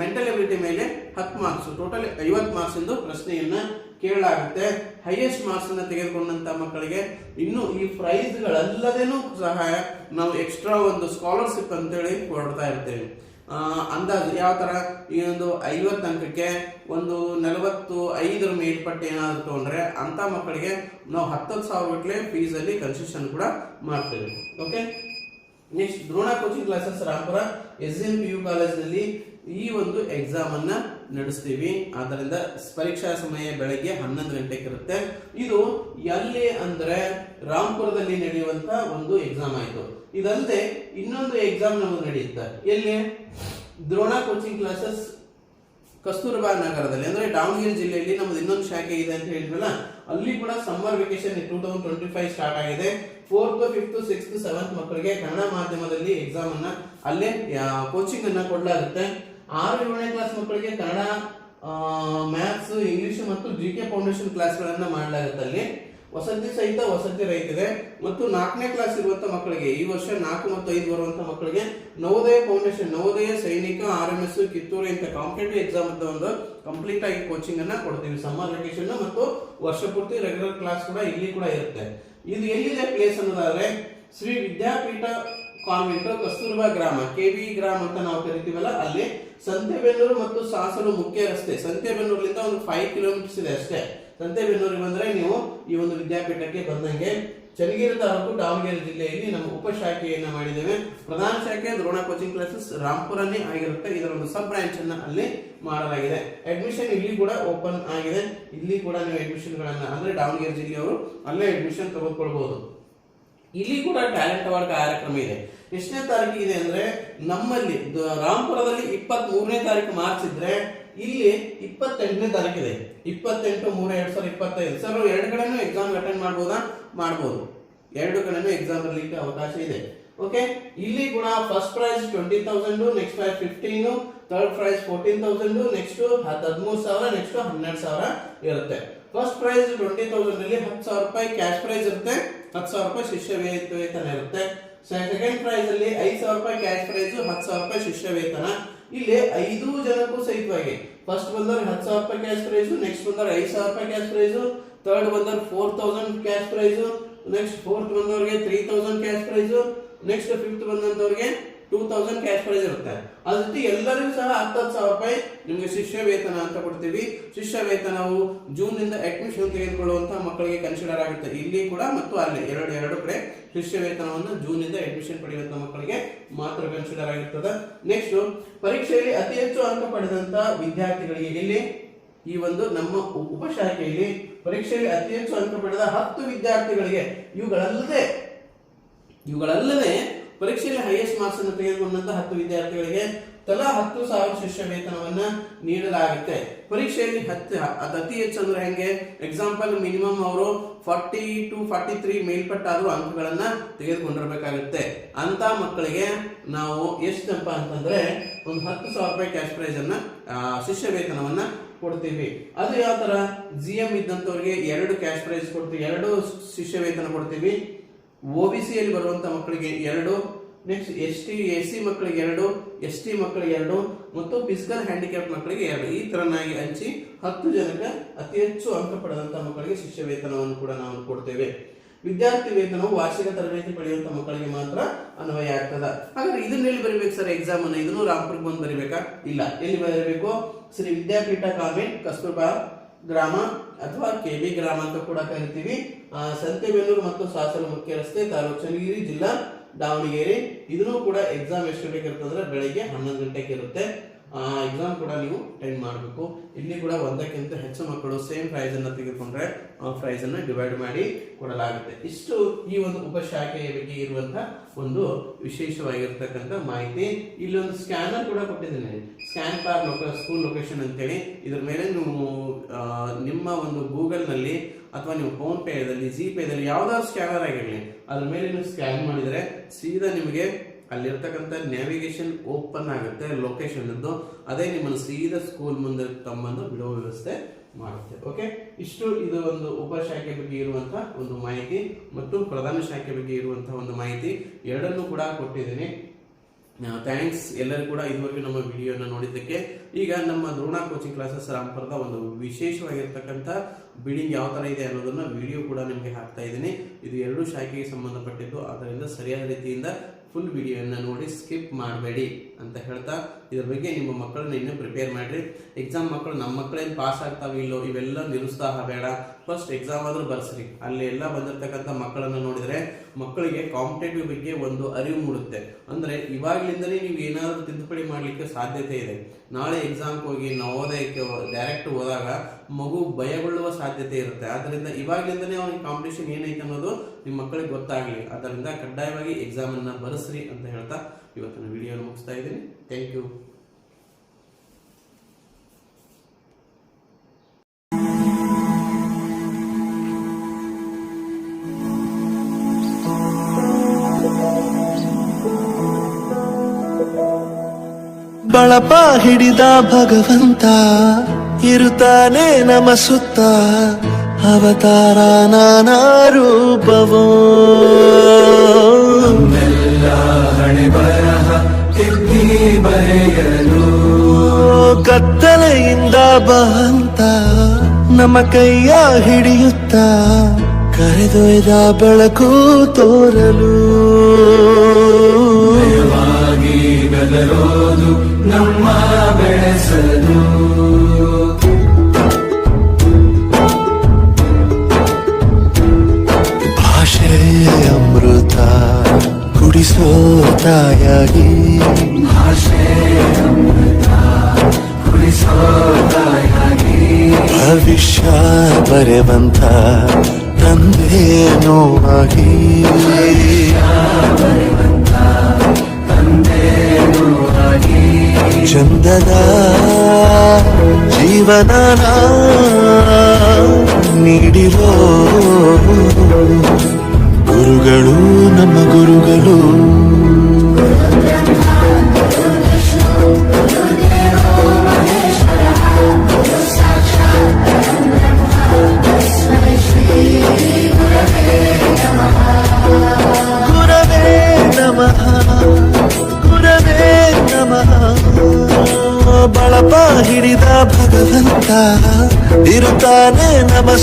ಮೆಂಟಲ್ ಎಬಿಲಿಟಿ ಮೇಲೆ ಹತ್ತು ಮಾರ್ಕ್ಸ್ ಟೋಟಲ್ ಐವತ್ತು ಮಾರ್ಕ್ಸ್ ಎಂದು ಪ್ರಶ್ನೆಯನ್ನ ಕೇಳಲಾಗುತ್ತೆ. ಹೈಯೆಸ್ಟ್ ಮಾರ್ಕ್ಸ್ ಅನ್ನ ತೆಗೆದುಕೊಂಡಂತ ಮಕ್ಕಳಿಗೆ ಇನ್ನು ಈ ಪ್ರೈಸ್ಗಳಲ್ಲದೇನೂ ಸಹ ನಾವು ಎಕ್ಸ್ಟ್ರಾ ಒಂದು ಸ್ಕಾಲರ್ಶಿಪ್ ಅಂತೇಳಿ ಕೊಡ್ತಾ ಇರ್ತೇವೆ. ಅಂದಾಜು ಯಾವ ತರ? ಈ ಒಂದು ಐವತ್ತು ಅಂಕಕ್ಕೆ ಒಂದು ನಲವತ್ತು ಐದರ ಮೇಲ್ಪಟ್ಟು ಏನಾದರೂ ತಗೊಂಡ್ರೆ ಅಂತ ಮಕ್ಕಳಿಗೆ ನಾವು ಹತ್ತತ್ತು ಸಾವಿರ ಗಟ್ಟಲೆ ಫೀಸ್ ಅಲ್ಲಿ ಕನ್ಸೆಷನ್ ಕೂಡ ಮಾಡ್ತೇವೆ. Okay next Drona coaching classes Rampura S N P U ಕಾಲೇಜಿನಲ್ಲಿ ಈ ಒಂದು ಎಕ್ಸಾಮ್ ಅನ್ನ ನಡೆಸ್ತೀವಿ. ಆದ್ದರಿಂದ ಪರೀಕ್ಷಾ ಸಮಯ ಬೆಳಗ್ಗೆ ಹನ್ನೊಂದು ಗಂಟೆಗೆ ಇರುತ್ತೆ ಇದು ಎಲ್ಲಿ ಅಂದ್ರೆ ರಾಮ್ಪುರದಲ್ಲಿ ನಡೆಯುವಂತ ಒಂದು ಎಕ್ಸಾಮ್ ಆಯಿತು. ಇದಲ್ಲದೆ ಇನ್ನೊಂದು ಎಕ್ಸಾಮ್ ನಮಗೆ ನಡೆಯುತ್ತೆ. ಎಲ್ಲಿ? ದ್ರೋಣ ಕೋಚಿಂಗ್ ಕ್ಲಾಸಸ್ ಕಸ್ತೂರಬಾ ನಗರದಲ್ಲಿ. ಅಂದ್ರೆ ದಾವಣಗೆರೆ ಜಿಲ್ಲೆಯಲ್ಲಿ ನಮ್ದು ಇನ್ನೊಂದು ಶಾಖೆ ಇದೆ ಅಂತ ಹೇಳಿದ್ವಲ್ಲ, ಅಲ್ಲಿ ಕೂಡ summer vacation two thousand twenty five start ಆಗಿದೆ. ಫೋರ್ತ್ ಫಿಫ್ತ್ ಸಿಕ್ಸ್ತ್ ಸೆವೆಂತ್ ಮಕ್ಕಳಿಗೆ ಕನ್ನಡ ಮಾಧ್ಯಮದಲ್ಲಿ ಎಕ್ಸಾಮ್ ಅನ್ನ ಅಲ್ಲೇ ಕೋಚಿಂಗ್ ಅನ್ನ ಕೊಡಲಾಗುತ್ತೆ. ಆರು ಏಳನೇ ಕ್ಲಾಸ್ ಮಕ್ಕಳಿಗೆ ಕನ್ನಡ ಮ್ಯಾಥ್ಸ್ ಇಂಗ್ಲಿಷ್ ಮತ್ತು ಜಿ ಕೆ ಫೌಂಡೇಶನ್ ಕ್ಲಾಸ್ಗಳನ್ನು ಮಾಡಲಾಗುತ್ತೆ ಅಲ್ಲಿ. ವಸತಿ ಸಹಿತ ವಸತಿ ರೈತಿದೆ ಮತ್ತು ನಾಲ್ಕನೇ ಕ್ಲಾಸ್ ಇರುವಂತ ಮಕ್ಕಳಿಗೆ, ಈ ವರ್ಷ ನಾಲ್ಕು ಮತ್ತು ಐದು ಬರುವಂತ ಮಕ್ಕಳಿಗೆ ನವೋದಯ ಫೌಂಡೇಶನ್ ನವೋದಯ ಸೈನಿಕ ಆರ್ ಎಂ ಎಸ್ ಕಿತ್ತೂರು ಇಂಥ ಕಾಂಪಿಟೇಟಿವ್ ಎಕ್ಸಾಮ್ ಅಂತ ಒಂದು ಕಂಪ್ಲೀಟ್ ಆಗಿ ಕೋಚಿಂಗ್ ಅನ್ನ ಕೊಡ್ತೀವಿ. ಸಮ್ಮರ್ ವೆಕೇಶನ್ ಮತ್ತು ವರ್ಷ ಪೂರ್ತಿ ರೆಗ್ಯುಲರ್ ಕ್ಲಾಸ್ ಕೂಡ ಇಲ್ಲಿ ಕೂಡ ಇರುತ್ತೆ. ಇದು ಎಲ್ಲಿದೆ ಪ್ಲೇಸ್ ಅನ್ನೋದಾದ್ರೆ, ಶ್ರೀ ವಿದ್ಯಾಪೀಠ ಕಾನ್ವೆಂಟ್ ಕಸ್ತೂರ್ಬಾ ಗ್ರಾಮ ಕೆ ವಿ ಗ್ರಾಮ ಅಂತ ನಾವು ಕರಿತೀವಲ್ಲ, ಅಲ್ಲಿ ಸಂತೆಬೆನ್ನೂರು ಮತ್ತು ಸಾಸಲು ಮುಖ್ಯ ರಸ್ತೆ. ಸಂತೆಬೆನ್ನೂರಿನಿಂದ ಒಂದು ಫೈವ್ ಕಿಲೋಮೀಟರ್ಸ್ ಇದೆ ಅಷ್ಟೇ. ಸಂತೆಬೆನ್ನೂರಿಗೆ ಬಂದ್ರೆ ನೀವು ಈ ಒಂದು ವಿದ್ಯಾಪೀಠಕ್ಕೆ ಬಂದಂಗೆ ಚನ್ನಗಿರಿ ತಾಲೂಕು, ದಾವಣಗೆರೆ ಜಿಲ್ಲೆಯಲ್ಲಿ ನಮ್ಮ ಉಪಶಾಖೆಯನ್ನ ಮಾಡಿದ್ದೇವೆ. ಪ್ರಧಾನ ಶಾಖೆ ದ್ರೋಣ ಕೋಚಿಂಗ್ ಕ್ಲಾಸಸ್ ರಾಮ್ಪುರನೇ ಆಗಿರುತ್ತೆ. ಇದರ ಒಂದು ಸಬ್ ಬ್ರಾಂಚ್ ಅನ್ನ ಅಲ್ಲಿ ಮಾಡಲಾಗಿದೆ. ಅಡ್ಮಿಷನ್ ಇಲ್ಲಿ ಕೂಡ ಓಪನ್ ಆಗಿದೆ. ಇಲ್ಲಿ ಕೂಡ ನೀವು ಅಡ್ಮಿಷನ್ ಗಳನ್ನ ಅಂದ್ರೆ ದಾವಣಗೆರೆ ಜಿಲ್ಲೆಯವರು ಅಲ್ಲೇ ಅಡ್ಮಿಷನ್ ತೆಗೆದುಕೊಳ್ಬಹುದು ಇಲ್ಲಿ ಕೂಡ ಟ್ಯಾಲೆಂಟ್ ಅವಾರ್ಡ್ ಕಾರ್ಯಕ್ರಮ ಇದೆ. ಎಷ್ಟನೇ ತಾರೀಕು ಇದೆ ಅಂದ್ರೆ ನಮ್ಮಲ್ಲಿ ರಾಮ್ಪುರದಲ್ಲಿ ಇಪ್ಪತ್ತ್ ಮೂರನೇ ತಾರೀಕು ಮಾರ್ಚ್ ಇದ್ರೆ ಇಲ್ಲಿ ಇಪ್ಪತ್ತೆಂಟನೇ ತಾರೀಕು ಇದೆ. ಇಪ್ಪತ್ತೆಂಟು, ಮೂರು, ಎರಡ್ ಸಾವಿರದ ಇಪ್ಪತ್ತೈದು. ಸರ್ ಎರಡು ಕಡೆನೂ ಎಕ್ಸಾಮ್ ಅಟೆಂಡ್ ಮಾಡ್ಬೋದಾ? ಮಾಡ್ಬೋದು. ಎರಡು ಕಡೆನೂ ಎಕ್ಸಾಮ್ ಬರಲಿಕ್ಕೆ ಅವಕಾಶ ಇದೆ. ಓಕೆ ಇಲ್ಲಿ ಕೂಡ first prize twenty thousand next prize fifteen third prize fourteen thousand next ಹದಿಮೂರು ಸಾವಿರ ನೆಕ್ಸ್ಟ್ ಹನ್ನೆರಡು ಸಾವಿರ ಇರುತ್ತೆ. ಫಸ್ಟ್ ಪ್ರೈಸ್ ಟ್ವೆಂಟಿ ತೌಸಂಡ್ ಅಲ್ಲಿ ಹತ್ತು ಸಾವಿರ ರೂಪಾಯಿ ಕ್ಯಾಶ್ ಪ್ರೈಸ್ ಇರುತ್ತೆ. ಹತ್ತು ಸಾವಿರ ರೂಪಾಯಿ ಶಿಷ್ಯ ವೇತ- ವೇತನ ಇರುತ್ತೆ. ಸೆಕೆಂಡ್ ಪ್ರೈಸ್ ಅಲ್ಲಿ ಐದು ಸಾವಿರ ರೂಪಾಯಿ ಕ್ಯಾಶ್ ಪ್ರೈಸ್ ಹತ್ತು ಸಾವಿರ ರೂಪಾಯಿ ಶಿಷ್ಯ ವೇತನ. ಇಲ್ಲಿ ಐದು ಜನಕ್ಕೂ ಸಹಿತವಾಗಿ. ಫಸ್ಟ್ ಬಂದವ್ರು ಹತ್ತು ಸಾವಿರ ರೂಪಾಯಿ ಕ್ಯಾಶ್ ಪ್ರೈಸ್ ನೆಕ್ಸ್ಟ್ ಬಂದವ್ರು ಐದು ಸಾವಿರ ರೂಪಾಯಿ ಕ್ಯಾಶ್ ಪ್ರೈಸ್ ಥರ್ಡ್ ಬಂದವ್ರು four thousand cash prize next fourth ಬಂದವ್ರಿಗೆ three thousand cash prize next fifth ಬಂದಂತವ್ರಿಗೆ two thousand cash prize ಇರುತ್ತೆ. ಅದ್ರ ಜೊತೆ ಎಲ್ಲರಿಗೂ ಸಹ ಹತ್ತತ್ತು ಸಾವಿರ ರೂಪಾಯಿ ನಿಮಗೆ ಶಿಷ್ಯ ವೇತನ ಅಂತ ಕೊಡ್ತೀವಿ. ಶಿಷ್ಯ ವೇತನವು ಜೂನ್ನಿಂದ ಅಡ್ಮಿಷನ್ ತೆಗೆದುಕೊಳ್ಳುವಂತಹ ಮಕ್ಕಳಿಗೆ ಕನ್ಸಿಡರ್ ಆಗುತ್ತೆ. ಇಲ್ಲಿ ಕೂಡ ಮತ್ತು ಅಲ್ಲಿ ಎರಡು ಎರಡು ಕಡೆ ಶಿಷ್ಯ ವೇತನವನ್ನು ಜೂನ್ನಿಂದ ಅಡ್ಮಿಷನ್ ಪಡೆಯುವಂತಹ ಮಕ್ಕಳಿಗೆ ಮಾತ್ರ ಕನ್ಸಿಡರ್ ಆಗಿರ್ತದೆ. ನೆಕ್ಸ್ಟ್ ಪರೀಕ್ಷೆಯಲ್ಲಿ ಅತಿ ಹೆಚ್ಚು ಅಂಕ ಪಡೆದಂತ ವಿದ್ಯಾರ್ಥಿಗಳಿಗೆ ಇಲ್ಲಿ ಈ ಒಂದು ನಮ್ಮ ಉಪಶಾಖೆಯಲ್ಲಿ ಪರೀಕ್ಷೆಯಲ್ಲಿ ಅತಿ ಹೆಚ್ಚು ಅಂಕ ಪಡೆದ ಹತ್ತು ವಿದ್ಯಾರ್ಥಿಗಳಿಗೆ ಇವುಗಳಲ್ಲದೆ ಇವುಗಳಲ್ಲದೆ ಪರೀಕ್ಷೆಯಲ್ಲಿ ಹೈಯೆಸ್ಟ್ ಮಾರ್ಕ್ಸ್ ಅನ್ನು ತೆಗೆದುಕೊಂಡಂತ ಹತ್ತು ವಿದ್ಯಾರ್ಥಿಗಳಿಗೆ ತಲಾ ಹತ್ತು ಸಾವಿರ ಶಿಷ್ಯ ವೇತನವನ್ನ ನೀಡಲಾಗುತ್ತೆ. ಪರೀಕ್ಷೆಯಲ್ಲಿ ಹತ್ತು, ಅದು ಅತಿ ಹೆಚ್ಚು ಅಂದ್ರೆ ಹೆಂಗೆ? ಎಕ್ಸಾಂಪಲ್ ಮಿನಿಮಮ್ ಅವರು ಫಾರ್ಟಿ ಟು ಫಾರ್ಟಿ ತ್ರೀ ಮೇಲ್ಪಟ್ಟಾದ್ರೂ ಅಂಕಗಳನ್ನ ತೆಗೆದುಕೊಂಡಿರಬೇಕಾಗುತ್ತೆ. ಅಂತ ಮಕ್ಕಳಿಗೆ ನಾವು ಎಷ್ಟಪ್ಪ ಅಂತಂದ್ರೆ ಒಂದು ಹತ್ತು ಸಾವಿರ ರೂಪಾಯಿ ಕ್ಯಾಶ್ ಪ್ರೈಸ್ ಅನ್ನ ಶಿಷ್ಯ ವೇತನವನ್ನ ಕೊಡ್ತೀವಿ. ಅದು ಯಾವ ತರ? ಜಿ ಎಂ ಇದ್ದಂಥವ್ರಿಗೆ ಎರಡು ಕ್ಯಾಶ್ ಪ್ರೈಸ್ ಕೊಡ್ತೀವಿ. ಎರಡು ಶಿಷ್ಯ ವೇತನ ಕೊಡ್ತೀವಿ. ಒ ಬಿ ಸಿಯಲ್ಲಿ ಬರುವಂತ ಮಕ್ಕಳಿಗೆ ಎರಡು next S T S C ಮಕ್ಕಳಿಗೆ ಎರಡು ಎಸ್ ಟಿ ಮಕ್ಕಳಿಗೆ ಎರಡು, ಮತ್ತು ಫಿಸಿಕಲ್ ಹ್ಯಾಂಡಿಕ್ಯಾಪ್ ಮಕ್ಕಳಿಗೆ ಎರಡು. ಈ ತರನಾಗಿ ಹಂಚಿ ಹತ್ತು ಜನಕ್ಕೆ ಅತಿ ಹೆಚ್ಚು ಅಂಕ ಪಡೆದಂಥ ಮಕ್ಕಳಿಗೆ ಶಿಷ್ಯ ವೇತನವನ್ನು ಕೂಡ ನಾವು ಕೊಡ್ತೇವೆ. ವಿದ್ಯಾರ್ಥಿ ವೇತನವು ವಾರ್ಷಿಕ ತರಬೇತಿ ಪಡೆಯುವಂಥ ಮಕ್ಕಳಿಗೆ ಮಾತ್ರ ಅನ್ವಯ ಆಗ್ತದ. ಹಾಗಾದ್ರೆ ಇದನ್ನ ಎಲ್ಲಿ ಬರೀಬೇಕು ಸರ್ ಎಕ್ಸಾಮ್ ಅನ್ನು? ಇದನ್ನು ರಾಮ್ಪುರ್ಗೆ ಬಂದು ಬರಿಬೇಕಾ? ಇಲ್ಲ. ಎಲ್ಲಿ ಬರಬೇಕು? ಶ್ರೀ ವಿದ್ಯಾಪೀಠ ಕಾನ್ವೆಂಟ್ ಕಸ್ತೂರ್ಬಾ ಗ್ರಾಮ ಅಥವಾ ಕೆ ಬಿ ಗ್ರಾಮ ಅಂತ ಕೂಡ ಕರಿತೀವಿ. ಸಂತೆಬೆನ್ನೂರು ಮತ್ತು ಸಾಸಲು ಮುಖ್ಯ ರಸ್ತೆ ತಾಲೂಕು ಚನ್ನಗಿರಿ ಜಿಲ್ಲಾ ದಾವಣಗೆರೆ ಇದನ್ನು ಕೂಡ ಎಕ್ಸಾಮ್ ಎಷ್ಟು ಗಂಟೆಗೆ ಅಂದ್ರೆ ಬೆಳಗ್ಗೆ ಹನ್ನೊಂದು ಗಂಟೆಗೆ ಇರುತ್ತೆ. ಎಕ್ಸಾಮ್ ಕೂಡ ನೀವು ಅಟೆಂಡ್ ಮಾಡಬೇಕು. ಇಲ್ಲಿ ಕೂಡ ಒಂದಕ್ಕಿಂತ ಹೆಚ್ಚು ಮಕ್ಕಳು ಸೇಮ್ ಪ್ರೈಸ್ ಅನ್ನು ತೆಗೆದುಕೊಂಡ್ರೆ ಆ ಪ್ರೈಸ್ ಅನ್ನು ಡಿವೈಡ್ ಮಾಡಿ ಕೊಡಲಾಗುತ್ತೆ. ಇಷ್ಟು ಈ ಒಂದು ಉಪಶಾಖೆಯ ಬಗ್ಗೆ ಇರುವಂತಹ ಒಂದು ವಿಶೇಷವಾಗಿರ್ತಕ್ಕಂಥ ಮಾಹಿತಿ. ಇಲ್ಲಿ ಒಂದು ಸ್ಕ್ಯಾನರ್ ಕೂಡ ಕೊಟ್ಟಿದ್ದೇನೆ. ಸ್ಕ್ಯಾನ್ ಪಾರ್ ಲೊಕ ಸ್ಕೂಲ್ ಲೊಕೇಶನ್ ಅಂತೇಳಿ. ಇದ್ರ ಮೇಲೆ ನೀವು ನಿಮ್ಮ ಒಂದು ಗೂಗಲ್ನಲ್ಲಿ ಅಥವಾ ನೀವು ಫೋನ್ ಪೇದಲ್ಲಿ ಜಿ ಪೇದಲ್ಲಿ ಯಾವ್ದಾದ್ರು ಸ್ಕ್ಯಾನರ್ ಆಗಿರಲಿ, ಅದ್ರ ಮೇಲೆ ನೀವು ಸ್ಕ್ಯಾನ್ ಮಾಡಿದರೆ ಸೀದಾ ನಿಮಗೆ ಅಲ್ಲಿರ್ತಕ್ಕಂಥ ನ್ಯಾವಿಗೇಷನ್ ಓಪನ್ ಆಗುತ್ತೆ ಲೊಕೇಶನ್ ಅದೇ ನಿಮ್ಮನ್ನು ಸೀದಾ ಸ್ಕೂಲ್ ಮುಂದೆ ತಮ್ಮನ್ನು ಬಿಡುವ ವ್ಯವಸ್ಥೆ ಮಾಡುತ್ತೆ. ಓಕೆ ಇಷ್ಟು ಇದು ಒಂದು ಉಪಶಾಖೆ ಬಗ್ಗೆ ಇರುವಂತಹ ಒಂದು ಮಾಹಿತಿ ಮತ್ತು ಪ್ರಧಾನ ಶಾಖೆ ಬಗ್ಗೆ ಇರುವಂತಹ ಒಂದು ಮಾಹಿತಿ ಎರಡನ್ನೂ ಕೂಡ ಕೊಟ್ಟಿದ್ದೀನಿ. ಥ್ಯಾಂಕ್ಸ್ ಎಲ್ಲರೂ ಕೂಡ ಇದುವರೆಗೂ ನಮ್ಮ ವಿಡಿಯೋನ ನೋಡಿದ್ದಕ್ಕೆ. ಈಗ ನಮ್ಮ ದ್ರೋಣ ಕೋಚಿಂಗ್ ಕ್ಲಾಸಸ್ ರಾಮ್ಪುರದ ಒಂದು ವಿಶೇಷವಾಗಿರ್ತಕ್ಕಂಥ ಬಿಲ್ಡಿಂಗ್ ಯಾವ ಥರ ಇದೆ ಅನ್ನೋದನ್ನ ವಿಡಿಯೋ ಕೂಡ ನಿಮಗೆ ಹಾಕ್ತಾ ಇದ್ದೀನಿ. ಇದು ಎರಡು ಶಾಖೆಗೆ ಸಂಬಂಧಪಟ್ಟಿದ್ದು. ಅದರಿಂದ ಸರಿಯಾದ ರೀತಿಯಿಂದ ಫುಲ್ ವಿಡಿಯೋನ ನೋಡಿ ಸ್ಕಿಪ್ ಮಾಡಬೇಡಿ. ಅಂತ ಹೇಳ್ತಾ ಇದ್ರ ಬಗ್ಗೆ ನಿಮ್ಮ ಮಕ್ಕಳನ್ನ ಇನ್ನೂ ಪ್ರಿಪೇರ್ ಮಾಡ್ರಿ. ಎಕ್ಸಾಮ್ ಮಕ್ಕಳು ನಮ್ಮ ಮಕ್ಕಳೇನು ಪಾಸ್ ಆಗ್ತಾವೆ ಇಲ್ಲೋ ಇವೆಲ್ಲ ನಿರುತ್ಸಾಹ ಬೇಡ. ಫಸ್ಟ್ ಎಕ್ಸಾಮ್ ಆದರೂ ಬರ್ಸ್ರಿ. ಅಲ್ಲಿ ಎಲ್ಲ ಬಂದಿರತಕ್ಕಂಥ ಮಕ್ಕಳನ್ನು ನೋಡಿದರೆ ಮಕ್ಕಳಿಗೆ ಕಾಂಪಿಟೇಟಿವ್ ಬಗ್ಗೆ ಒಂದು ಅರಿವು ಮೂಡುತ್ತೆ. ಅಂದರೆ ಇವಾಗಲಿಂದಲೇ ನೀವು ಏನಾದರೂ ತಿದ್ದುಪಡಿ ಮಾಡಲಿಕ್ಕೆ ಸಾಧ್ಯತೆ ಇದೆ. ನಾಳೆ ಎಕ್ಸಾಮ್ಗೆ ಹೋಗಿ ನವೋದಯಕ್ಕೆ ಡೈರೆಕ್ಟ್ ಹೋದಾಗ ಮಗು ಭಯಗೊಳ್ಳುವ ಸಾಧ್ಯತೆ ಇರುತ್ತೆ. ಆದ್ದರಿಂದ ಇವಾಗ್ಲಿಂದನೇ ಅವನಿಗೆ ಕಾಂಪಿಟೇಷನ್ ಏನೈತೆ ಅನ್ನೋದು ನಿಮ್ಮ ಮಕ್ಕಳಿಗೆ ಗೊತ್ತಾಗಲಿ. ಅದರಿಂದ ಕಡ್ಡಾಯವಾಗಿ ಎಕ್ಸಾಮನ್ನು ಬರೆಸ್ರಿ ಅಂತ ಹೇಳ್ತಾ ಇವತ್ತಿನ ವಿಡಿಯೋನ ಮುಗಿಸ್ತಾ ಇದ್ದೀನಿ. ಥ್ಯಾಂಕ್ ಯು ಬಳಪ ಹಿಡಿದ ಭಗವಂತ ಇರುತ್ತಾನೆ ನಮ ಸುತ್ತ ಅವತಾರ ನಾನಾ ರೂಪವೋ. ಕತ್ತಲೆಯಿಂದ ಬಂತ ನಮ್ಮ ಕೈಯ ಹಿಡಿಯುತ್ತ ಕರೆದೊಯ್ದ ಬೆಳಕು ತೋರಲು. ನಮ್ಮ ಬೆಳೆಸಲು. ಭಾಷೆ ಅಮೃತ ಕುಡಿಸೋ ತಾಯಾಗಿ. ಭವಿಷ್ಯ ಬರೆವಂತ ತಂದೇನೋ ಆಗಿ. ಚಂದದ ಜೀವನ ನೀಡಿರೋ ಗುರುಗಳು ನಮ್ಮ ಗುರುಗಳು. ನಮಃ. ಗುರವೇ ನಮಃ. ಬಳಪ ಹಿಡಿದ ಭಗವಂತ. ಇರುತ್ತಾನೆ ನಮ.